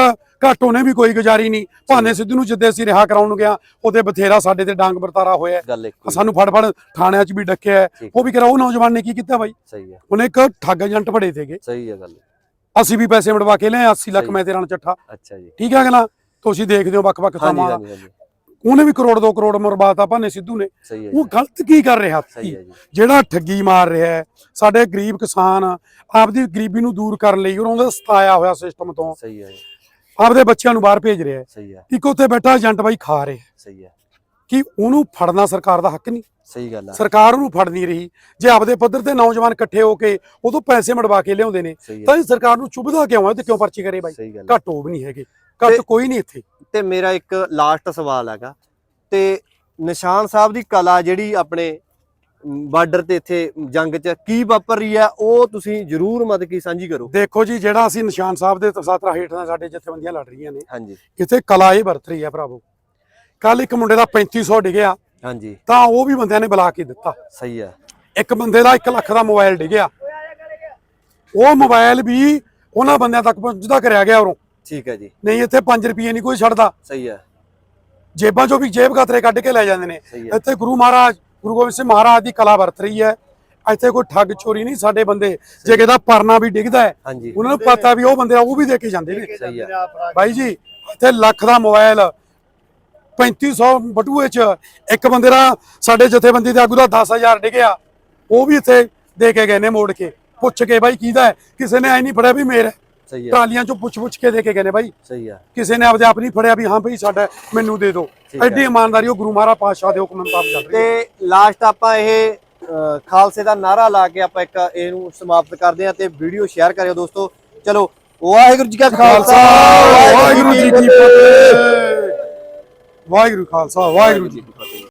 ਘੱਟ ਉਹਨੇ ਵੀ ਕੋਈ ਗੁਜ਼ਾਰੀ ਨਹੀਂ। ਭਾਨੇ ਸਿੱਧੂ ਨੂੰ ਜਿੱਦੇ ਅਸੀਂ ਰਿਹਾ ਕਰਾਉਣ ਗਿਆ ਉਹਦੇ ਬਥੇਰਾ ਸਾਡੇ ਤੇ ਡਾਂਗ ਵਰਤਾਰਾ ਹੋਇਆ ਗੱਲ ਇੱਕ ਹੀ ਹੈ। ਸਾਨੂੰ ਫੜ ਫੜ ਥਾਣਿਆਂ 'ਚ ਵੀ ਡੱਕਿਆ ਹੈ। ਠੀਕ। ਉਹ ਵੀ ਕਰਾ ਉਹ ਨੌਜਵਾਨ ਨੇ ਕੀ ਕੀਤਾ ਬਾਈ? ਸਹੀ ਹੈ ਉਹਨੇ ਇੱਕ ਠੱਗ ਏਜੰਟ ਫੜੇ ਸੀਗੇ। ਸਹੀ ਹੈ ਗੱਲ। ਅਸੀਂ ਵੀ ਪੈਸੇ ਮੜਵਾ ਕੇ ਲਿਆ 80 ਲੱਖ। ਮੈਂ ਤੇਰਾ ਨਾਲ ਚੱਠਾ। ਅੱਛਾ ਜੀ। ਠੀਕ ਹੈ ਅਗਲਾ ਤੁਸੀਂ ਦੇਖਦੇ ਹੋ ਵੱਖ-ਵੱਖ ਥਾਵਾਂ ਹਾਂਜੀ ਹਾਂਜੀ। ਉਹਨੇ ਵੀ ਕਰੋੜ ਦੋ ਕਰੋੜ ਮਰਵਾਤਾ ਭਾਨੇ ਸਿੱਧੂ ਨੇ। ਉਹ ਗਲਤ ਕੀ ਕਰ ਰਿਹਾ ਜਿਹੜਾ ਠੱਗੀ ਮਾਰ ਰਿਹਾ ਸਾਡੇ ਗਰੀਬ ਕਿਸਾਨ ਆਪਦੀ ਗਰੀਬੀ ਨੂੰ ਦੂਰ ਕਰਨ ਲਈ ਉਹਨਾਂ ਦਾ ਸਤਾਇਆ ਹੋਇਆ ਸਿਸਟਮ ਤੋਂ। ਸਹੀ ਹੈ ਜੀ। ਆਪਦੇ ਬੱਚਿਆਂ ਨੂੰ ਬਾਹਰ ਭੇਜ ਰਿਹਾ ਹੈ। ਸਹੀ ਹੈ। ਇੱਕ ਉੱਥੇ ਬੈਠਾ ਏਜੰਟ ਬਾਈ ਖਾ ਰਿਹਾ। ਸਹੀ ਹੈ। ਕਿ ਉਹਨੂੰ ਫੜਨਾ ਸਰਕਾਰ ਦਾ ਹੱਕ ਨਹੀਂ। ਸਹੀ ਗੱਲ ਆ। ਸਰਕਾਰ ਉਹਨੂੰ ਫੜ ਨਹੀਂ ਰਹੀ। ਜੇ ਆਪਦੇ ਪੱਧਰ ਤੇ ਨੌਜਵਾਨ ਇਕੱਠੇ ਹੋ ਕੇ ਉਦੋਂ ਪੈਸੇ ਮੜਵਾ ਕੇ ਲਿਆਉਂਦੇ ਨੇ ਤਾਂ ਹੈ ਇਹ ਸਰਕਾਰ ਨੂੰ ਚੁਭਦਾ ਕਿਉਂ ਹੈ ਤੇ ਕਿਉਂ ਪਰਚੀ ਕਰੇ ਬਾਈ। ਘੱਟ ਉਹ ਵੀ ਨਹੀਂ ਹੈਗੇ। ਘੱਟ ਕੋਈ ਨਹੀਂ ਇੱਥੇ। ਤੇ ਮੇਰਾ ਇੱਕ ਲਾਸਟ ਸਵਾਲ ਹੈਗਾ। ਤੇ ਨਿਸ਼ਾਨ ਸਾਹਿਬ ਦੀ ਕਲਾ ਜਿਹੜੀ ਆਪਣੇ ਬਾਰਡਰ ਤੇ ਇੱਥੇ ਜੰਗ 'ਚ ਕੀ ਵਾਪਰ ਰਹੀ ਹੈ ਉਹ ਤੁਸੀਂ ਜਰੂਰ ਮਦਦ ਕੀ ਸਾਂਝੀ ਕਰੋ। ਦੇਖੋ ਜੀ ਜਿਹੜਾ ਅਸੀਂ ਨਿਸ਼ਾਨ ਸਾਹਿਬ ਦੇ ਤਸਾਤਰਾ ਹੇਠ ਸਾਡੇ ਜਥੇਬੰਦੀਆਂ ਲੜ ਰਹੀਆਂ ਨੇ ਹਾਂਜੀ। ਇੱਥੇ ਕਲਾ ਇਹ ਵਰਤ ਰਹੀ ਹੈ ਭਰਾਵੋ। ਕੱਲ ਇੱਕ ਮੁੰਡੇ ਦਾ 3500 ਡਿੱਗਿਆ। ਹਾਂਜੀ। ਤਾਂ ਉਹ ਵੀ ਬੰਦਿਆਂ ਨੇ ਬੁਲਾ ਕੇ ਦਿੱਤਾ। ਸਹੀ ਹੈ ਇੱਕ ਬੰਦੇ ਦਾ 1 ਲੱਖ ਦਾ ਮੋਬਾਈਲ ਡਿੱਗਿਆ। ਉਹ ਮੋਬਾਈਲ ਵੀ ਉਹਨਾਂ ਬੰਦਿਆਂ ਤੱਕ ਪਹੁੰਚਦਾ ਕਰਿਆ ਗਿਆ ਉਰੋਂ। ਠੀਕ ਹੈ ਜੀ। ਨਹੀਂ ਇੱਥੇ 5 ਰੁਪਏ ਨਹੀਂ ਕੋਈ ਛੱਡਦਾ। ਸਹੀ ਹੈ ਜੇਬਾਂ ਚੋਂ ਵੀ ਜੇਬ ਖਾਤਰੇ ਕੱਢ ਕੇ ਲੈ ਜਾਂਦੇ ਨੇ। ਇੱਥੇ ਗੁਰੂ ਮਹਾਰਾਜ ਗੁਰੂ ਗੋਬਿੰਦ ਸਿੰਘ ਮਹਾਰਾਜ ਦੀ ਕਲਾ ਵਰਤ ਰਹੀ ਹੈ। ਇੱਥੇ ਕੋਈ ਠੱਗ ਚੋਰੀ ਨਹੀਂ ਸਾਡੇ ਬੰਦੇ। ਜੇ ਕਿਹਦਾ ਪਰਨਾ ਵੀ ਡਿੱਗਦਾ ਹੈ ਉਹਨਾਂ ਨੂੰ ਪਤਾ ਵੀ ਉਹ ਬੰਦੇ ਆ ਉਹ ਵੀ ਦੇ ਕੇ ਜਾਂਦੇ ਨੇ। ਬਾਈ ਜੀ ਇੱਥੇ ਲੱਖ ਦਾ ਮੋਬਾਈਲ 3500 ਬਟੂਏ ਚ ਇੱਕ ਬੰਦੇ ਦਾ ਸਾਡੇ ਜਥੇਬੰਦੀ ਦੇ ਆਗੂ ਦਾ 10000 ਡਿੱਗਿਆ। ਉਹ ਵੀ ਇੱਥੇ ਦੇ ਕੇ ਗਏ ਨੇ ਮੋੜ ਕੇ। ਪੁੱਛ ਕੇ ਬਾਈ ਕਿਹਦਾ ਕਿਸੇ ਨੇ ਐ ਨਹੀਂ ਫੜਿਆ ਵੀ ਮੇਰਾ। ਸਹੀ ਹੈ। ਟਰਾਲੀਆਂ ਚੋਂ ਪੁੱਛ ਪੁੱਛ ਕੇ ਦੇ ਕੇ ਗਏ ਨੇ ਬਾਈ। ਸਹੀ ਹੈ। ਕਿਸੇ ਨੇ ਆਪਦੇ ਆਪ ਨਹੀਂ ਫੜਿਆ ਵੀ ਹਾਂ ਭਈ ਸਾਡਾ ਮੈਨੂੰ ਦੇ ਦਿਓ। ਐਡੀ ਇਮਾਨਦਾਰੀ ਉਹ ਗੁਰੂ ਮਹਾਰਾਜ ਪਾਤਸ਼ਾਹ ਦੇ ਹੁਕਮ ਮੁਤਾਬਕ ਚੱਲ ਰਹੀ ਹੈ। ਤੇ ਲਾਸਟ ਆਪਾਂ ਇਹ ਖਾਲਸੇ ਦਾ ਨਾਰਾ ਲਾ ਕੇ ਆਪਾਂ ਇੱਕ ਇਹਨੂੰ ਸਮਾਪਤ ਕਰਦੇ ਹਾਂ ਤੇ ਵੀਡੀਓ ਸ਼ੇਅਰ ਕਰਿਓ ਦੋਸਤੋ। ਚਲੋ ਵਾਹਿਗੁਰੂ ਜੀ ਕਾ ਖਾਲਸਾ ਵਾਹਿਗੁਰੂ ਜੀ ਕੀ ਫਤਿਹ। ਵਾਹਿਗੁਰੂ ਖਾਲਸਾ ਵਾਹਿਗੁਰੂ ਜੀ ਕੀ ਫਤਿਹ।